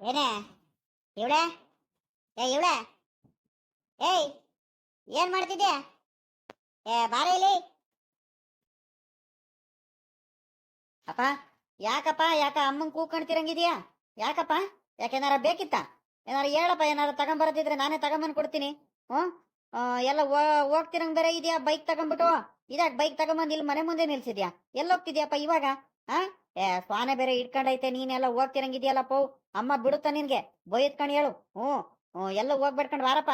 ಏನೇ? ಇವಳೆ? ಏ, ಇವಳೆ? ಏಯ್, ಏನ್ ಮಾಡ್ತಿದ್ಯಾ? ಏ, ಬಾರ ಇಲ್ಲಿ. ಅಪ್ಪ, ಯಾಕಪ್ಪ, ಯಾಕ ಅಮ್ಮನ್ ಕೂಕೊಂಡ್ತಿರಂಗಿದ್ಯಾ ಯಾಕಪ್ಪ? ಯಾಕೆನಾರ ಬೇಕಿತ್ತ? ಏನಾರ ಹೇಳಪ್ಪ, ಏನಾರ ತಗೊಂಬರದಿದ್ರೆ ನಾನೇ ತಗೊಂಬಂದ್ ಕೊಡ್ತೀನಿ. ಹ್ಮ್ ಎಲ್ಲ ಹೋಗ್ತಿರಂಗ್ ಬೇರೆ ಇದೆಯಾ? ಬೈಕ್ ತಗೊಂಡ್ಬಿಟ್ಟು ಇದಾಕ್ ಬೈಕ್ ತಗೊಂಬಂದ್ ಇಲ್ಲಿ ಮನೆ ಮುಂದೆ ನಿಲ್ಸಿದ್ಯಾ? ಎಲ್ಲೋಗ್ತಿದ್ಯಾಪ್ಪ ಇವಾಗ? ಹಾ ಏ ಸ್ವಾನೆ ಬೇರೆ ಇಟ್ಕೊಂಡೈತೆ ನೀನೆಲ್ಲ ಹೋಗ್ತಿರಂಗಿದ್ಯಲ್ಲ ಪೋ ಅಮ್ಮ ಬಿಡುತ್ತ ನಿನ್ಗೆ? ಬೈತ್ಕೊಂಡ್ ಹೇಳು. ಹ್ಞೂ ಹ್ಞೂ ಎಲ್ಲ ಹೋಗ್ಬಿಡ್ಕೊಂಡ್ ಬಾರಪ್ಪ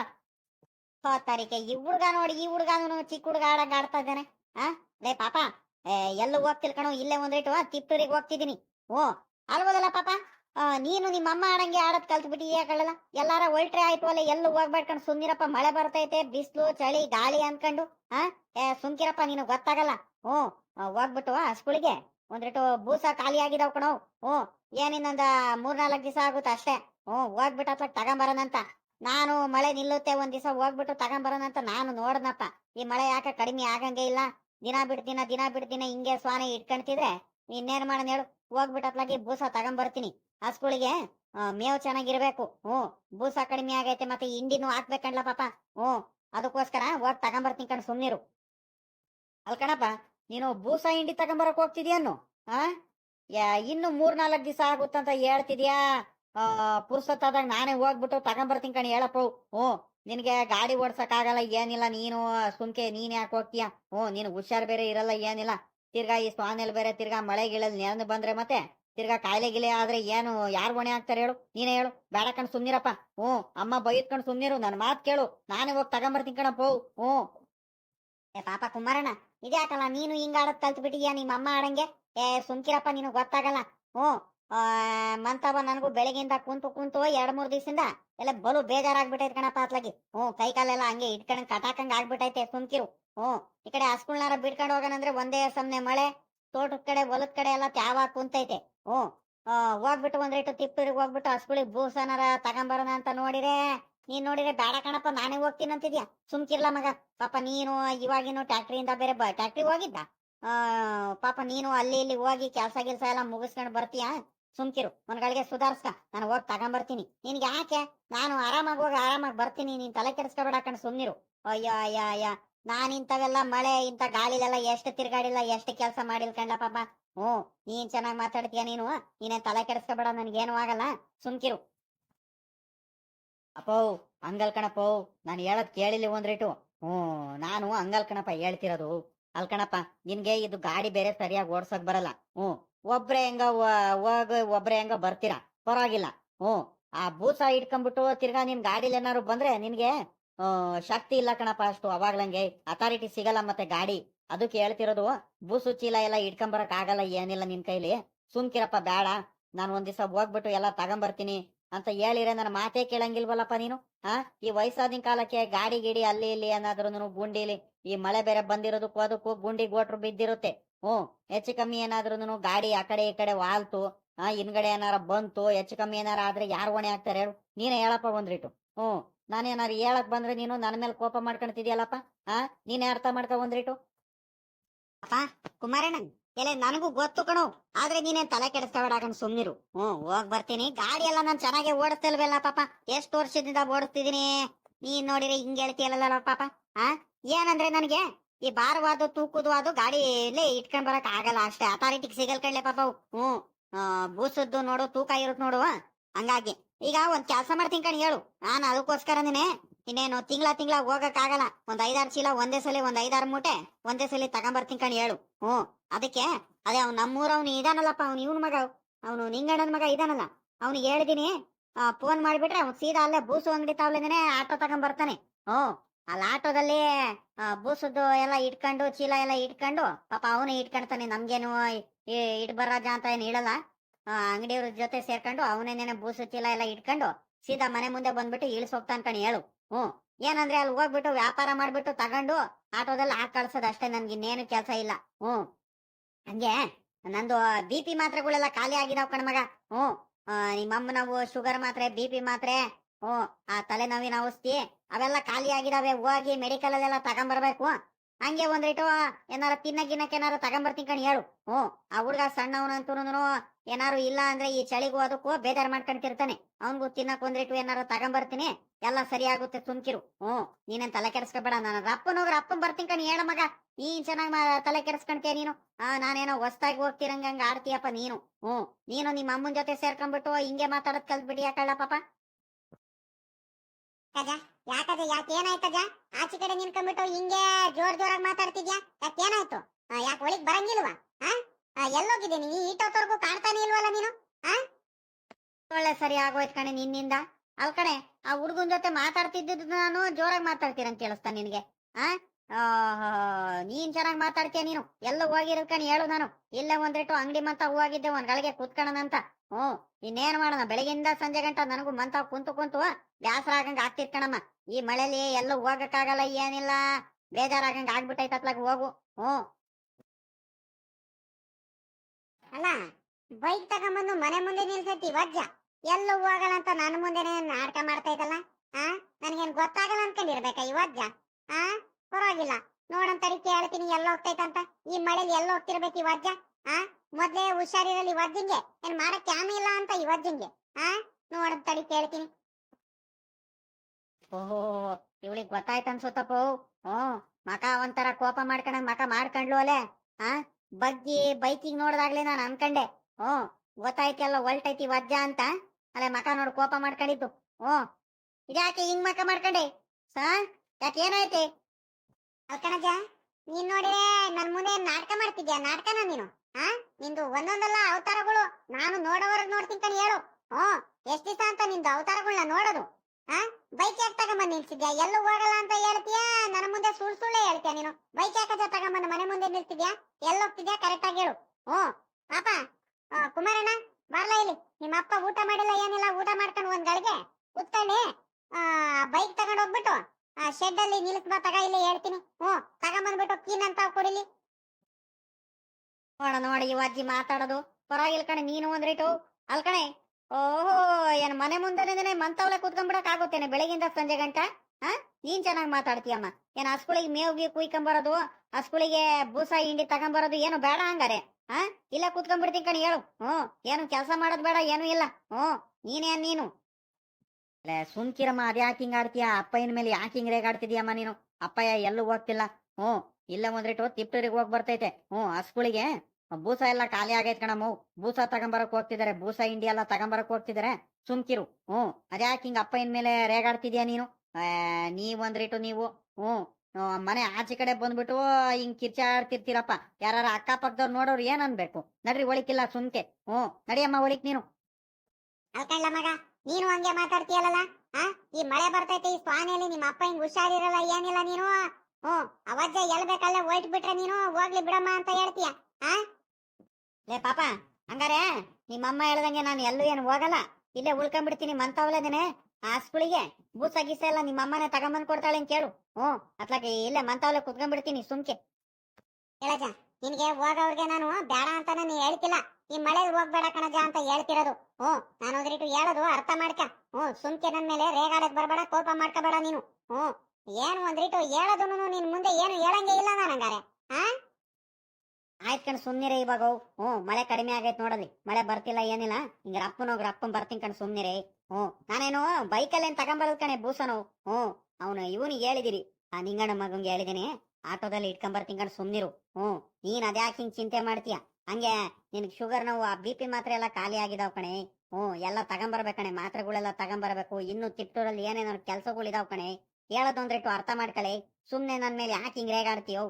ತಾರೀಕೆ ಈ ಹುಡುಗ ನೋಡಿ ಈ ಹುಡುಗನು ಚಿಕ್ಕ ಹುಡುಗ ಆಡಂಗ ಆಡ್ತಾ ಇದ್ದಾನೆ. ಆ? ಲೇ ಪಾಪ ಏ ಎಲ್ಲ ಹೋಗ್ತಿಲ್ ಕಣೋ ಇಲ್ಲೇ ಒಂದಿಟ್ಟು ತಿಪ್ಟೂರಿಗೆ ಹೋಗ್ತಿದ್ದೀನಿ. ಹ್ಞೂ ಅಲ್ಬೋದಲ್ಲ ಪಾಪ? ಆ, ನೀನು ನಿಮ್ಮ ಅಮ್ಮ ಆಡಂಗೆ ಆಡದ್ ಕಲ್ತ್ ಬಿಟ್ಟಿ ಕಳಲ್ಲ ಎಲ್ಲಾರ ಒಲ್ಟ್ರೆ ಆಯ್ತು ಅಲ್ಲ ಎಲ್ಲ ಹೋಗ್ಬೇಡ್ಕೊಂಡು ಸುಮ್ನಿರಪ್ಪ ಮಳೆ ಬರ್ತೈತೆ ಬಿಸಿಲು ಚಳಿ ಗಾಳಿ ಅನ್ಕೊಂಡು ಆ? ಏ ಸುಮ್ಕಿರಪ್ಪ ನೀನು ಗೊತ್ತಾಗಲ್ಲ. ಹ್ಞೂ ಆ, ಹೋಗ್ಬಿಟ್ಟು ಆ ಸ್ಕೂಲಿಗೆ. ಒಂದಿಟ್ಟು ಬೂಸ ಖಾಲಿ ಆಗಿದಾವ್ ಕಣೋ. ಹ್ಞೂ, ಏನಿನ್ನೊಂದ ಮೂರ್ನಾಲ್ಕು ದಿವಸ ಆಗುತ್ತೆ ಅಷ್ಟೇ. ಹ್ಞೂ ಹೋಗ್ಬಿಟ್ಟು ಅತ್ಲಾಗ ತಗೊಂಬರೋಣಂತ. ನಾನು ಮಳೆ ನಿಲ್ಲುತ್ತೆ ಒಂದ್ ದಿವಸ ಹೋಗ್ಬಿಟ್ಟು ತಗೊಂಬರೋಣಂತ ನಾನು ನೋಡ್ನಪ್ಪ ಈ ಮಳೆ ಯಾಕೆ ಕಡಿಮೆ ಆಗಂಗೆ ಇಲ್ಲ? ದಿನ ಬಿಡ್ತೀನ ದಿನ ಬಿಡ್ತೀನ ಹಿಂಗೆ ಸ್ವಾನೆ ಇಟ್ಕೊಂತಿದ್ರೆ ಇನ್ನೇನ್ ಮಾಡೋಣ ಹೇಳು? ಹೋಗ್ಬಿಟ್ಟು ಅತ್ಲಾಗಿ ಬೂಸ ತಗೊಂಬರ್ತೀನಿ. ಹಸ್ಗಳಿಗೆ ಮೇವು ಚೆನ್ನಾಗಿರ್ಬೇಕು. ಹ್ಞೂ, ಬೂಸ ಕಡಿಮೆ ಆಗೈತೆ ಮತ್ತೆ ಹಿಂಡಿನೂ ಹಾಕ್ಬೇಕಂಡ್ಲ ಪಾಪ. ಹ್ಞೂ, ಅದಕ್ಕೋಸ್ಕರ ಹೋಗಿ ತಗೊಂಬರ್ತೀನಿ ಕಣ್ ಸುಮ್ನಿರು. ಅಲ್ ಕಣಪ್ಪ ನೀನು ಬೂಸ ಹಿಂಡಿ ತಗೊಂಬರಕ್ ಹೋಗ್ತಿದ್ಯಾನು? ಆ? ಇನ್ನು ಮೂರ್ ನಾಲ್ಕ್ ದಿವಸ ಆಗುತ್ತಂತ ಹೇಳ್ತಿದ್ಯಾ? ಪುರ್ಸತ್ತಾದಾಗ ನಾನೇ ಹೋಗ್ಬಿಟ್ಟು ತಗೊಂಬರ್ತೀನಿ ಕಣಿ, ಹೇಳಪ್ಪ. ಹ್ಞೂ, ನಿನ್ಗೆ ಗಾಡಿ ಓಡ್ಸಕ್ ಆಗಲ್ಲ ಏನಿಲ್ಲ, ನೀನು ಸುಮ್ಕೆ ನೀನ್ ಯಾಕೆ ಹೋಗ್ತೀಯ? ಹ್ಞೂ, ನೀನು ಹುಷಾರ್ ಬೇರೆ ಇರಲ್ಲ, ಏನಿಲ್ಲ. ತಿರ್ಗಾ ಈ ಸ್ವಾನೆಲ್ ಬೇರೆ, ತಿರ್ಗಾ ಮಳೆ ಗಿಳಲ್ ನೆನೆದು ಬಂದ್ರೆ ಮತ್ತೆ, ತಿರ್ಗಾ ಕಾಯಿಲೆ ಗಿಲೆ ಆದ್ರೆ ಏನು, ಯಾರು ಹೊಣೆ ಆಗ್ತಾರೆ ಹೇಳು? ನೀನೇ ಹೇಳು, ಬೇಡ ಕಣ್ ಸುಮ್ನಿರಪ್ಪ. ಹ್ಞೂ, ಅಮ್ಮ ಬೈತ್ಕಂಡ್ ಸುಮ್ನಿರು, ನನ್ ಮಾತ್ ಕೇಳು. ನಾನೇ ಹೋಗಿ ತಗೊಂಬರ್ತೀನಿ ಕಣಪ್ಪ. ಹ್ಞೂ. ಏ ಪಾಪ ಕುಮಾರಣ್ಣ ಇದ್ಯಾಕಲ್ಲ ನೀನು ಹಿಂಗ ಆಡದ್ ಕಲ್ತ್ ಬಿಟ್ಟಿದ್ಯಾ ನಿಮ್ಮ ಅಮ್ಮ ಆಡಂಗೆ? ಏ ಸುಮ್ಕಿರಪ್ಪ ನೀನು ಗೊತ್ತಾಗಲ್ಲ. ಹ್ಞೂ ಮಂತವ ನನಗೂ ಬೆಳಗಿಂದ ಕುಂತು ಕುಂತು ಎರಡ್ ಮೂರ್ ದಿವಸದಿಂದ ಎಲ್ಲ ಬಲು ಬೇಜಾರಾಗ್ಬಿಟ್ಟೈತೆ ಕಣಪ್ಪ ಅತ್ಲಾಗಿ. ಹ್ಞೂ ಕೈ ಕಾಲೆಲ್ಲ ಹಂಗೆ ಇಟ್ಕೊಂಡ್ ಕಟಾಕಂಗ್ ಆಗ್ಬಿಟ್ಟೈತೆ ಸುಮ್ಕಿರು. ಹ್ಞೂ, ಈ ಕಡೆ ಹಸ್ಕುಳ್ನಾರ ಬಿಡ್ಕೊಂಡು ಹೋಗೋಣಂದ್ರೆ ಒಂದೇ ಸಮನೆ ಮಳೆ, ತೋಟದ ಕಡೆ, ಹೊಲದ ಕಡೆ ಎಲ್ಲ ತ್ಯಾವ ಕುಂತೈತೆ. ಹ್ಞೂ ಹೋಗ್ಬಿಟ್ಟು ಒಂದ್ ರೇಟು ತಿಪ್ಪೂರಿಗೆ ಹೋಗ್ಬಿಟ್ಟು ಹಸ್ಕುಳಿಗೆ ಬೂಸನಾರ ತಗೊಂಬರೋಣ ಅಂತ ನೋಡಿರೆ. ನೀನ್ ನೋಡಿದ್ರೆ ಬೇಡ ಕಣಪ್ಪ, ನಾನೇ ಹೋಗ್ತೀನಿ ಅಂತಿದ್ಯಾ? ಸುಮ್ಕಿರ್ಲ ಮಗ. ಪಾಪ ನೀನು ಇವಾಗಿನ ಟ್ಯಾಕ್ಟ್ರಿಯಿಂದ ಬೇರೆ ಟ್ಯಾಕ್ಟ್ರಿ ಹೋಗಿದ್ದ? ಆ, ಪಾಪ ನೀನು ಅಲ್ಲಿ ಇಲ್ಲಿ ಹೋಗಿ ಕೆಲಸ ಗಿಲ್ಸ ಎಲ್ಲ ಮುಗಿಸ್ಕೊಂಡು ಬರ್ತೀಯಾ? ಸುಮ್ಕಿರು, ಮನ್ಗಳಿಗೆ ಸುಧಾರ್ಸ್ಕ. ನಾನು ಹೋಗಿ ತಗೊಂಬರ್ತೀನಿ. ನಿನ್ಗೆ ಯಾಕೆ? ನಾನು ಆರಾಮಾಗಿ ಹೋಗಿ ಆರಾಮಾಗಿ ಬರ್ತೀನಿ. ನೀನ್ ತಲೆ ಕೆಡಿಸ್ಕೊಬೇಡ ಕಣ್, ಸುಮ್ನಿರು. ಅಯ್ಯ ಅಯ್ಯ ಅಯ್ಯ ನಾನ್ ಇಂಥವೆಲ್ಲ ಮಳೆ, ಇಂಥ ಗಾಳಿಲೆಲ್ಲ ಎಷ್ಟು ತಿರ್ಗಾಡಿಲ್ಲ, ಎಷ್ಟು ಕೆಲಸ ಮಾಡಿಲ್ ಕಂಡ ಪಾಪ. ಹ್ಞೂ, ನೀನ್ ಚೆನ್ನಾಗಿ ಮಾತಾಡ್ತೀಯ ನೀನು? ನೀನೇನ್ ತಲೆ ಕೆಡಿಸ್ಕೊಬೇಡ ಏನು ಆಗಲ್ಲ. ಸುಮ್ಕಿರು. ಅಪ್ಪೋ ಹಂಗಲ್ ಕಣಪ್ಪೋ, ನಾನು ಹೇಳದ್ ಕೇಳಿಲ್ಲ ಒಂದ್ ರೇಟು ಹ್ಞೂ, ನಾನು ಹಂಗಲ್ ಕಣಪ್ಪ ಹೇಳ್ತಿರೋದು. ಅಲ್ ಕಣಪ್ಪ, ನಿನ್ಗೆ ಇದು ಗಾಡಿ ಬೇರೆ ಸರಿಯಾಗಿ ಓಡ್ಸಕ್ ಬರಲ್ಲ. ಹ್ಞೂ, ಒಬ್ರೆ ಹೆಂಗ ಹೋಗ ಒಬ್ರೆ ಹೆಂಗ ಬರ್ತೀರಾ? ಪರವಾಗಿಲ್ಲ. ಹ್ಞೂ, ಆ ಬೂಸ ಇಟ್ಕೊಂಡ್ಬಿಟ್ಟು ತಿರ್ಗಾ ನಿನ್ ಗಾಡಿಲಿ ಏನಾರು ಬಂದ್ರೆ ನಿನ್ಗೆ ಶಕ್ತಿ ಇಲ್ಲ ಕಣಪ್ಪ ಅಷ್ಟು ಅವಾಗ್ಲಂಗೆ ಅಥಾರಿಟಿ ಸಿಗಲ್ಲ ಮತ್ತೆ ಗಾಡಿ. ಅದಕ್ಕೆ ಹೇಳ್ತಿರೋದು, ಬೂಸು ಚೀಲ ಎಲ್ಲ ಇಟ್ಕೊಂಬರಕ್ ಆಗಲ್ಲ ಏನಿಲ್ಲ ನಿನ್ ಕೈಲಿ. ಸುಮ್ಕಿರಪ್ಪ ಬೇಡ ನಾನು ಒಂದ್ ದಿವಸ ಹೋಗ್ಬಿಟ್ಟು ಎಲ್ಲ ತಗೊಂಬರ್ತೀನಿ. ಅಂತ ಹೇಳಿರ ನನ್ನ ಮಾತೇ ಕೇಳಂಗಿಲ್ವಲ್ಲಪ್ಪ ನೀನು? ಆ, ಈ ವಯಸ್ಸಾದಿನ ಕಾಲಕ್ಕೆ ಗಾಡಿ ಗಿಡಿ ಅಲ್ಲಿ ಇಲ್ಲಿ ಏನಾದ್ರೂ ಗುಂಡಿಲಿ ಈ ಮಳೆ ಬೇರೆ ಬಂದಿರೋದಕ್ಕೂ ಅದಕ್ಕೂ ಗುಂಡಿ ಗೋಟ್ರು ಬಿದ್ದಿರುತ್ತೆ. ಹ್ಮ್ ಹೆಚ್ಚು ಕಮ್ಮಿ ಏನಾದ್ರೂ ಗಾಡಿ ಆ ಕಡೆ ಈ ಕಡೆ ವಾಲ್ತು, ಆ, ಹಿಂದ್ಗಡೆ ಏನಾರ ಬಂತು, ಹೆಚ್ಚು ಕಮ್ಮಿ ಏನಾರ ಆದ್ರೆ ಯಾರು ಹೊಣೆ ಆಗ್ತಾರೆ ಹೇಳು. ನೀನೇ ಹೇಳಪ್ಪ ಬಂದ್ರಿಟ್ಟು ಹ್ಮ್ ನಾನೇನಾರು ಹೇಳಕ್ ಬಂದ್ರೆ ನೀನು ನನ್ನ ಮೇಲೆ ಕೋಪ ಮಾಡ್ಕೊಂತಿದ್ಯಲ್ಲಪ್ಪ ಆ, ನೀನೇ ಅರ್ಥ ಮಾಡ್ಕೊ ರೀಟು ಅಪ್ಪ ಕುಮಾರಣ್ಣ ಎಲ್ಲ ನನಗೂ ಗೊತ್ತು ಕಣು. ಆದ್ರೆ ನೀನೇನ್ ತಲೆ ಕೆಡಿಸ್ಕೊಬೇಡ ಕಣ್ ಸುಮ್ನಿರು. ಹ್ಮ್ ಹೋಗ್ ಬರ್ತೀನಿ. ಗಾಡಿ ಎಲ್ಲ ನಾನ್ ಚೆನ್ನಾಗಿ ಓಡಿಸ್ತಿಲ್ವಲ್ಲ ಪಾಪ. ಎಷ್ಟು ವರ್ಷದಿಂದ ಓಡಿಸ್ತಿದೀನಿ. ನೀನ್ ನೋಡಿರಿ ಹಿಂಗ್ ಹೇಳ್ತೀಯಲ್ಲ ಪಾಪ. ಆ? ಏನಂದ್ರೆ ನನಗೆ? ಈ ಭಾರವಾದ ತೂಕುದು ಅದು ಗಾಡಿಲೇ ಇಟ್ಕೊಂಡ್ ಬರಕ್ ಆಗಲ್ಲ ಅಷ್ಟೇ. ಅಥಾರಿಟಿಗೆ ಸಿಗಲ್ ಕಡ್ಲೆ ಪಾಪ ಹ್ಮ್ ಬೂಸದ್ದು ನೋಡು, ತೂಕ ಇರುತ್ ನೋಡು. ಹಂಗಾಗಿ. ಈಗ ಒಂದ್ ಕೆಲಸ ಮಾಡ್ತೀನಿ ಕಣ್, ಹೇಳು. ನಾನು ಅದಕ್ಕೋಸ್ಕರನೇ ಇನ್ನೇನು ತಿಂಗಳ ತಿಂಗಳ ಹೋಗಕ್ಕಾಗಲ್ಲ. ಒಂದ್ ಐದಾರು ಚೀಲ ಒಂದೇ ಸಲ, ಒಂದ್ ಐದಾರು ಮೂಟೆ ಒಂದೇ ಸಲ ತಗೊಂಬರ್ತೀನಿ ಕಣ್ ಹೇಳು. ಹ್ಮ್ ಅದಕ್ಕೆ ಅದೇ ಅವ್ನು ನಮ್ಮೂರವ್ನು ಇದಾನಲ್ಲಪ್ಪ, ಅವ್ನು ಇವನ್ ಮಗ. ಅವನು ನಿಂಗಣ್ಣನ ಮಗ ಇದಾನಲ್ಲ. ಅವ್ನಿಗೆ ಹೇಳಿದೀನಿ ಫೋನ್ ಮಾಡ್ಬಿಟ್ರೆ ಅವ್ನು ಸೀದಾ ಅಲ್ಲೇ ಬೂಸು ಅಂಗಡಿ ತಾವ್ಲೇನೆ ಆಟೋ ತಗೊಂಬರ್ತಾನೆ. ಹ್ಞೂ, ಅಲ್ಲ ಆಟೋದಲ್ಲಿ ಬೂಸದ್ದು ಎಲ್ಲ ಇಟ್ಕೊಂಡು, ಚೀಲ ಎಲ್ಲ ಇಟ್ಕೊಂಡು, ಪಾಪ ಅವನು ಇಟ್ಕೊಂಡ್ತಾನೆ, ನಮ್ಗೇನು ಇಟ್ ಇಡ್ಬರಾಜ ಅಂತ ಏನ್ ಹೇಳಲ್ಲ. ಅಂಗಡಿಯವ್ರ ಜೊತೆ ಸೇರ್ಕೊಂಡು ಅವನೇನೇನೆ ಬೂಸು, ಚೀಲ ಎಲ್ಲ ಇಟ್ಕೊಂಡು ಸೀದಾ ಮನೆ ಮುಂದೆ ಬಂದ್ಬಿಟ್ಟು ಇಳಿಸ್ ಹೋಗ್ತಾನ ಕಣಿ ಹೇಳು. ಹ್ಮ್ ಏನಂದ್ರೆ ಅಲ್ಲಿ ಹೋಗ್ಬಿಟ್ಟು ವ್ಯಾಪಾರ ಮಾಡ್ಬಿಟ್ಟು ತಗೊಂಡು ಆಟೋದಲ್ಲಿ ಹಾಕ್ ಕಳ್ಸೋದು ಅಷ್ಟೇ, ನನ್ಗೆ ಇನ್ನೇನು ಕೆಲಸ ಇಲ್ಲ. ಹ್ಮ್ ಹಂಗೆ ನಂದು ಬಿ ಪಿ ಮಾತ್ರೆಗಳೆಲ್ಲ ಖಾಲಿ ಆಗಿದಾವ್ ಕಣ್ಮಗ. ಹ್ಮ್ ನಿಮ್ಮಮ್ಮ ನಾವು ಶುಗರ್ ಮಾತ್ರೆ, ಬಿ ಪಿ ಮಾತ್ರೆ ಹ್ಮ್ ಆ, ತಲೆನೋವಿನ ಔಷಧಿ, ಅವೆಲ್ಲ ಖಾಲಿ ಆಗಿದಾವೆ, ಹೋಗಿ ಮೆಡಿಕಲ್ ಅಲ್ಲೆಲ್ಲ ತಗೊಂಬರ್ಬೇಕು. ಹಂಗೆ ಒಂದ್ರೇಟು ಏನಾರ ತಿನ್ನ ಗಿನ್ನಕ್ ಏನಾರ ತಗೊಂಬರ್ತೀನಿ ಕಣಿ ಹೇಳು. ಹ್ಞೂ, ಆ ಹುಡ್ಗ ಸಣ್ಣವನಂತೂ ಏನಾರು ಇಲ್ಲ ಅಂದ್ರೆ ಈ ಚಳಿಗೂ ಅದಕ್ಕೂ ಬೇಜಾರ್ ಮಾಡ್ಕೊಂತಿರ್ತಾನೆ. ಅವನಿಗೂ ತಿನ್ನಕ್ ಒಂದ್ರೇಟು ಏನಾರ ತಗೊಂಬರ್ತೀನಿ, ಎಲ್ಲ ಸರಿ ಆಗುತ್ತೆ ಸುಮ್ಕಿರು ಹ್ಞೂ, ನೀನೇನ್ ತಲೆ ಕೆಡಿಸ್ಕೊಬೇಡ, ನಾನು ಅಪ್ಪನ ಹೋಗ್ರ ಅಪ್ಪನ್ ಬರ್ತೀನಿ ಕಣಿ ಹೇಳ ಮಗ. ನೀನ್ ಚೆನ್ನಾಗ್ ತಲೆ ಕೆಡಿಸ್ಕೊಂತೀಯ ನೀನು? ಆ, ನಾನೇನೋ ಹೊಸ್ದಾಗಿ ಹೋಗ್ತಿರಂಗ ಹಂಗ ಆಡ್ತೀಯಪ್ಪ ನೀನು. ಹ್ಞೂ, ನೀನು ನಿಮ್ಮ ಅಮ್ಮನ ಜೊತೆ ಸೇರ್ಕೊಂಡ್ಬಿಟ್ಟು ಹಿಂಗೆ ಮಾತಾಡೋದ್ ಕಲ್ತ್ಬಿಡಿ ಯಾಕಲ್ಲ ಪಾಪ? ಕಜ ಯಾಕಜ ಯಾಕೆ ಏನಾಯ್ತಜ ಆಚೆ ಕಡೆ ನಿನ್ಕೊಂಡ್ಬಿಟ್ಟು ಹಿಂಗೆ ಜೋರ್ ಜೋರಾಗಿ ಮಾತಾಡ್ತಿದ್ಯಾ? ಯಾಕೇನಾಯ್ತು ಆ, ಯಾಕೆ ಒಳಗ್ ಬರಂಗಿಲ್ವಾ? ಆ? ಆ, ಎಲ್ಲೋಗಿದ್ದೆ ನೀ ಈಟೋತ್ತವರೆಗೂ ಕಾಣ್ತಾನೆ ಇಲ್ವಲ್ಲ ನೀನು? ಒಳ್ಳೆ ಸರಿ ಆಗೋಯ್ತು ಕಣೆ ನಿನ್ನಿಂದ. ಅಲ್ ಕಣೆ ಆ ಹುಡುಗನ್ ಜೊತೆ ಮಾತಾಡ್ತಿದ್ದಿದ್ದು ನಾನು ಜೋರಾಗಿ ಮಾತಾಡ್ತೀರಂತ ಕೇಳಿಸ್ತಾ ನಿನ್ಗೆ. ಆ? ಆಹ್, ನೀನ್ ಚೆನ್ನಾಗಿ ಮಾತಾಡ್ತೀಯ ನೀನು? ಎಲ್ಲ ಹೋಗಿರ್ಕಣಿ ಹೇಳು ನಾನು. ಇಲ್ಲ ಒಂದಿಟ್ಟು ಅಂಗಡಿ ಮಂತ ಹೋಗಿದ್ದೆ ಒಂದ್ ಗಳಿಗೆ ಅಂತ. ಹ್ಮ್ ಇನ್ನೇನ್ ಮಾಡೋಣ? ಬೆಳಗಿಂದ ಸಂಜೆ ಗಂಟ ನನಗೂ ಮಂತ ಕುಂತು ಕುಂತು ಬ್ಯಾಸರ ಆಗಂಗ ಆಗ್ತಿತ್ ಕಣಮ್ಮ ಈ ಮಳೆಲಿ ಎಲ್ಲ ಹೋಗಕ್ಕಾಗಲ್ಲ, ಏನಿಲ್ಲ. ಬೇಜಾರಾಗಂಗ ಆಗ್ಬಿಟ್ಟೈತ ಅತ್ಲಾಗ ಹೋಗು. ಹ್ಮ್ ಅಲ್ಲ, ಬೈಕ್ ತಗೊಂಬಂದು ಮನೆ ಮುಂದೆ ನಿಲ್ಸತಿ ವಜ್ಜ. ಎಲ್ಲ ಹೋಗಲ್ಲ ಅಂತ ನನ್ನ ಮುಂದೆನೆ ನಾಟಕ ಮಾಡ್ತಾ ಇದ್ದಲ್ಲ? ಆ, ನನ್ಗೇನ್ ಗೊತ್ತಾಗಲ್ಲ ಅನ್ಕೊಂಡಿರ್ಬೇಕಾ ಈ ವಜ್ಜ? ಆ? ಪರವಾಗಿಲ್ಲ. ನೋಡಂತ ತಡಿ ಕೇಳ್ತೀನಿ ಎಲ್ಲ ಹೋಗ್ತೈತಂತ ಈ ಮಳೆಲಿ ಎಲ್ಲ ಹೋಗ್ತಿರ್ಬೇಕು ಈ ವಜ್ಜ? ಆ? ಮೊದ್ಲೇ ಹುಷಾರಿರಲಿ ವಜ್ಜಿಂಗೆ. ಏನ್ ಮಾಡಕ್ ಇಲ್ಲ ಅಂತ ಈ ವಜ್ಜಿಂಗೆ. ಆ? ನೋಡಂತ ತಡಿ ಕೇಳ್ತೀನಿ ಓಹೋ, ಇವಳಿಗೆ ಗೊತ್ತಾಯ್ತು ಅನ್ಸುತ್ತಪ್ಪ. ಹ್ಮ್ ಮಕ ಒಂಥರ ಕೋಪ ಮಾಡ್ಕೊಂಡ ಮಕ ಮಾಡ್ಕೊಂಡ್ಲು ಅಲೆ ಆ? ಬಗ್ಗಿ ಬೈಕಿಂಗ್ ನೋಡ್ದಾಗ್ಲೇ ನಾನು ಅನ್ಕಂಡೆ. ಹ್ಮ್ ಗೊತ್ತಾಯ್ತಲ್ಲ ಹೊಲ್ಟೈತಿ ವಜ್ಜ ಅಂತ. ಅಲ್ಲೇ ಮಕ ನೋಡ್ ಕೋಪ ಮಾಡ್ಕೊಂಡಿದ್ದು. ಹ್ಮ್ ಇದ್ಯಾಕೆ ಹಿಂಗ್ ಮಕ ಮಾಡ್ಕೊಂಡೆ? ಸಾ? ಯಾಕೆ ಏನಾಯ್ತಿ? ಅಲ್ಕಣಜ ನೀನ್ ನೋಡಿದ್ರೆ ನನ್ ಮುಂದೆ ನಾಟಕ ಮಾಡ್ತಿದ್ಯಾ? ನಾಟಕನ ನೀನು? ಹಾ ನಿಂದು ಒಂದೊಂದಲ್ಲ ಅವತಾರಗಳು. ನಾನು ನೋಡೋವರೆಗ್ ನೋಡ್ತೀನಿ ಕಣಿ, ಹೇಳು. ಹ್ಮ್ ಎಷ್ಟ್ ದಿವಸ ಅಂತ ನಿಂದು ಅವತಾರಗಳನ್ನ ನೋಡೋದು? ಹಾ ಬೈಕ್ ಯಾಕೆ ತಗೊಂಬಂದ್ ನಿಲ್ಸಿದ್ಯಾ? ಎಲ್ಲೂ ಹೋಗಲ್ಲ ಅಂತ ಹೇಳ್ತೀಯಾ? ನನ್ನ ಮುಂದೆ ಸುಳ್ಳು ಸುಳ್ಳೆ ಹೇಳ್ತೀಯಾ ನೀನು? ಬೈಕ್ ಯಾಕಜ ತಗೊಂಬಂದ್ ಮನೆ ಮುಂದೆ ನಿಲ್ತಿದ್ಯಾ? ಎಲ್ಲ ಹೋಗ್ತಿದ್ಯಾ ಕರೆಕ್ಟ್ ಆಗಿ ಹೇಳು. ಹ್ಮ್ ಪಾಪ ಕುಮಾರಣ್ಣ, ಬರ್ಲಾ ಇಲ್ಲಿ. ನಿಮ್ಮ ಅಪ್ಪ ಊಟ ಮಾಡಿಲ್ಲ ಏನಿಲ್ಲ, ಊಟ ಮಾಡ್ಕೊಂಡು ಒಂದ್ ಗಳಿಗೆ. ಆ, ಬೈಕ್ ತಗೊಂಡ್ ಹೋಗ್ಬಿಟ್ಟು ಆ ಶೆಡ್ ಅಲ್ಲಿ ನಿಲ್ಲಿಸ್ಬಾ ತಗ, ಇಲ್ಲಿ ಹೇಳ್ತೀನಿ. ಹ್ಮ್ ತಗೊಂಬಂದ್ಬಿಟ್ಟು ಕೀನ್ ಅಂತ ಕೊಡಿಲಿ. ನೋಡ, ನೋಡಿ, ಇವ ಅಜ್ಜಿ ಮಾತಾಡೋದು. ಪರವಾಗಿಲ್ಲ ಕಣೆ, ನೀನು ಒಂದ್ರೇಟು ಅಲ್ ಕಣೆ, ಓಹೋ, ಏನ್ ಮನೆ ಮುಂದೆನೆ ಮಂತವ್ಲೆ ಕೂತ್ಕೊಂಡ್ಬಿಡಕ್ ಆಗುತ್ತೇನೆ, ಬೆಳಗಿಂದ ಸಂಜೆ ಗಂಟ? ಹಾ? ನೀನ್ ಚೆನ್ನಾಗಿ ಮಾತಾಡ್ತೀಯಮ್ಮ. ಏನ್ ಹಸ್ಗಳಿಗೆ ಮೇವ್ಗೆ ಕುಯ್ಕೊಂಬರೋದು ಹಸ್ಗಳಿಗೆ ಬೂಸ, ಹಿಂಡಿ ತಗೊಂಬರೋದು ಏನು ಬೇಡ ಹಂಗಾರೆ? ಹಾ? ಇಲ್ಲ ಕೂತ್ಕೊಂಡ್ಬಿಡ್ತೀನಿ ಕಣಿ, ಹೇಳು. ಹ್ಮ್ ಏನು ಕೆಲಸ ಮಾಡೋದ್ ಬೇಡ, ಏನು ಇಲ್ಲ. ಹ್ಮ್ ನೀನೇನ್ ನೀನು. ಅಲ್ಲೇ ಸುಮ್ಕಿರಮ್ಮ ಅದ್ಯಾಕೆ ಹಿಂಗ್ ಆಡ್ತೀಯ? ಅಪ್ಪಯ್ಯನ ಮೇಲೆ ಯಾಕೆ ಹಿಂಗ್ ರೇಗಾಡ್ತಿದ್ಯಮ್ಮ ನೀನು? ಅಪ್ಪಯ್ಯ ಎಲ್ಲೂ ಹೋಗ್ತಿಲ್ಲ. ಹ್ಞೂ, ಇಲ್ಲ ಒಂದ್ರಿಟ್ಟು ತಿಪ್ಟೂರಿಗೆ ಹೋಗ್ ಬರ್ತೈತೆ. ಹ್ಞೂ ಹಸ್ಗಳಿಗೆ ಬೂಸ ಎಲ್ಲ ಖಾಲಿ ಆಗೈತೆ ಕಣಮ್ಮ. ಬೂಸ ತಗೊಂಬರಕ್ ಹೋಗ್ತಿದಾರೆ. ಬೂಸ ಇಂಡಿ ಎಲ್ಲ ತಗೊಂಬರಕ್ ಹೋಗ್ತಿದಾರೆ. ಸುಮ್ಕಿರು. ಹ್ಮ್ ಅದ್ಯಾಕೆ ಹಿಂಗ್ ಅಪ್ಪಯ್ಯನ ಮೇಲೆ ರೇಗಾಡ್ತಿದ್ಯಾ ನೀನು? ನೀವು ಒಂದ್ರಿಟ್ಟು ನೀವು. ಹ್ಞೂ ಮನೆ ಆಚೆ ಕಡೆ ಬಂದ್ಬಿಟ್ಟು ಹಿಂಗ್ ಕಿರ್ಚಾಡ್ತಿರ್ತೀರಪ್ಪ. ಯಾರ ಅಕ್ಕಪಕ್ಕದವ್ರು ನೋಡೋರು ಏನ್ ಅನ್ಬೇಕು ನಡ್ರಿ, ಒಳಿಕಿಲ್ಲ ಸುಮ್ಕೆ. ಹ್ಮ್ ನಡಿಯಮ್ಮ, ಒಳಿಕ್ ನೀನು. ಮಗ. ನೀನು ಹಂಗೆ ಮಾತಾಡ್ತೀಯಲ್ಲ ಆ, ಈ ಮಳೆ ಬರ್ತೈತೆ, ಈ ಸ್ವಾನೆಯಲ್ಲಿ ನಿಮ್ಮ ಅಪ್ಪ ಹಿಂಗ್ ಹುಷಾರಿರಲ್ಲ, ಏನಿಲ್ಲ ನೀನು? ಹ್ಮ್ ಅವಜ್ಜ ಎಲ್ ಬೇಕಲ್ಲೇ ಹೊಯ್ಟ್ ಬಿಟ್ರೆ ನೀನು? ಹೋಗ್ಲಿ ಬಿಡಮ್ಮ ಅಂತ ಹೇಳ್ತೀಯ ಲೇ ಪಾಪ, ಹಂಗಾರೆ ನಿಮ್ಮಮ್ಮ ಹೇಳ್ದಂಗೆ ನಾನು ಎಲ್ಲೂ ಏನು ಹೋಗಲ್ಲ. ಇಲ್ಲೇ ಉಳ್ಕೊಂಡ್ಬಿಡ್ತೀನಿ ಮಂತವಲೇದೇನೆ ಹಾಸ್ಗಳಿಗೆ ಬೂಸ ಗೀಸ ಎಲ್ಲ ನಿಮ್ಮ ಅಮ್ಮನೇ ತಗೊಂಬಂದ್ ಕೊಡ್ತಾಳೆ ಅಂತ ಕೇಳು. ಹ್ಮ್ ಅತ್ಲಾಗೆ ಇಲ್ಲೇ ಮಂತವಲೆ ಕುತ್ಕೊಂಡ್ಬಿಡ್ತೀನಿ ಸುಮ್ಕೆ. ಹೇಳಜ ನಿನ್ಗೆ ಹೋಗವ್ರಿಗೆ ನಾನು, ಬೇಡ ಅಂತ ನಾನು ಹೇಳ್ತಿಲ್ಲ. ಈ ಮಳೆ ಹೋಗ್ಬೇಡ ಕಣಜ ಅಂತ ಹೇಳ್ತಿರೋದು. ಹ್ಞೂ, ನಾನು ಅದ್ರಿಟ್ಟು ಹೇಳೋದು ಅರ್ಥ ಮಾಡ್ಕ. ಹ್ಞೂ, ಸುಮ್ಕೆ ನನ್ ಮೇಲೆ ರೇಗಾಡಕ್ ಬರಬೇಡ, ಕೋಪ ಮಾಡ್ಕೋಬೇಡ ನೀನು. ಹ್ಮ್ ಏನು ಒಂದ್ರಿಟ್ಟು ಹೇಳೋದನ್ನು ನಿನ್ ಮುಂದೆ ಏನು ಹೇಳಂಗೆ ಇಲ್ಲ ನಾನು ಆ? ಆಯ್ತ್ ಕಣ್, ಸುಮ್ನಿರೇ ಇವಾಗ. ಹ್ಞೂ, ಮಳೆ ಕಡಿಮೆ ಆಗೈತೆ ನೋಡಲಿ ಮಳೆ ಬರ್ತಿಲ್ಲ, ಏನಿಲ್ಲ. ಹಿಂಗ ಅಪ್ಪನ ಹೋಗ್ರ ಅಪ್ಪನ್ ಬರ್ತೀನಿ ಕಣ್, ಸುಮ್ನಿರೇ. ಹ್ಮ್ ನಾನೇನು ಬೈಕಲ್ಲಿ ಏನ್ ತಗೊಂಬರೋದ್ ಕಣೆ ಬೂಸನು ಹ್ಮ್ ಅವನು, ಇವನಿಗೆ ಹೇಳಿದಿರಿ. ಆ ನಿಂಗಣ್ಣ ಮಗಂಗೆ ಹೇಳಿದೀನಿ. ಆಟೋದಲ್ಲಿ ಕಣ್, ಸುಮ್ನಿರು. ಹ್ಞೂ, ನೀನ್ ಅದ್ಯಾಕೆ ಹಿಂಗ್ ಚಿಂತೆ ಮಾಡ್ತೀಯ? ಹಂಗೆ ನಿನ್ ಶುಗರ್ ನೋವು, ಆ ಬಿ ಪಿ ಮಾತ್ರೆ ಎಲ್ಲ ಖಾಲಿ ಆಗಿದಾವ್ ಕಣೆ. ಹ್ಞೂ, ಎಲ್ಲ ತಗೊಂಬರ್ಬೇಕಣೆ ಮಾತ್ರೆಗಳೆಲ್ಲ ತಗೊಂಬರ್ಬೇಕು. ಇನ್ನು ಚಿತ್ತೂರಲ್ಲಿ ಏನೇನೋ ಕೆಲ್ಸಗಳಿದಾವ್ ಕಣೆ. ಹೇಳೋದೊಂದ್ರಿಟ್ಟು ಅರ್ಥ ಮಾಡ್ಕಳೆ. ಸುಮ್ನೆ ನನ್ ಮೇಲೆ ಯಾಕೆ ಹಿಂಗ್ ರೇಗಾಡ್ತೀಯೋ?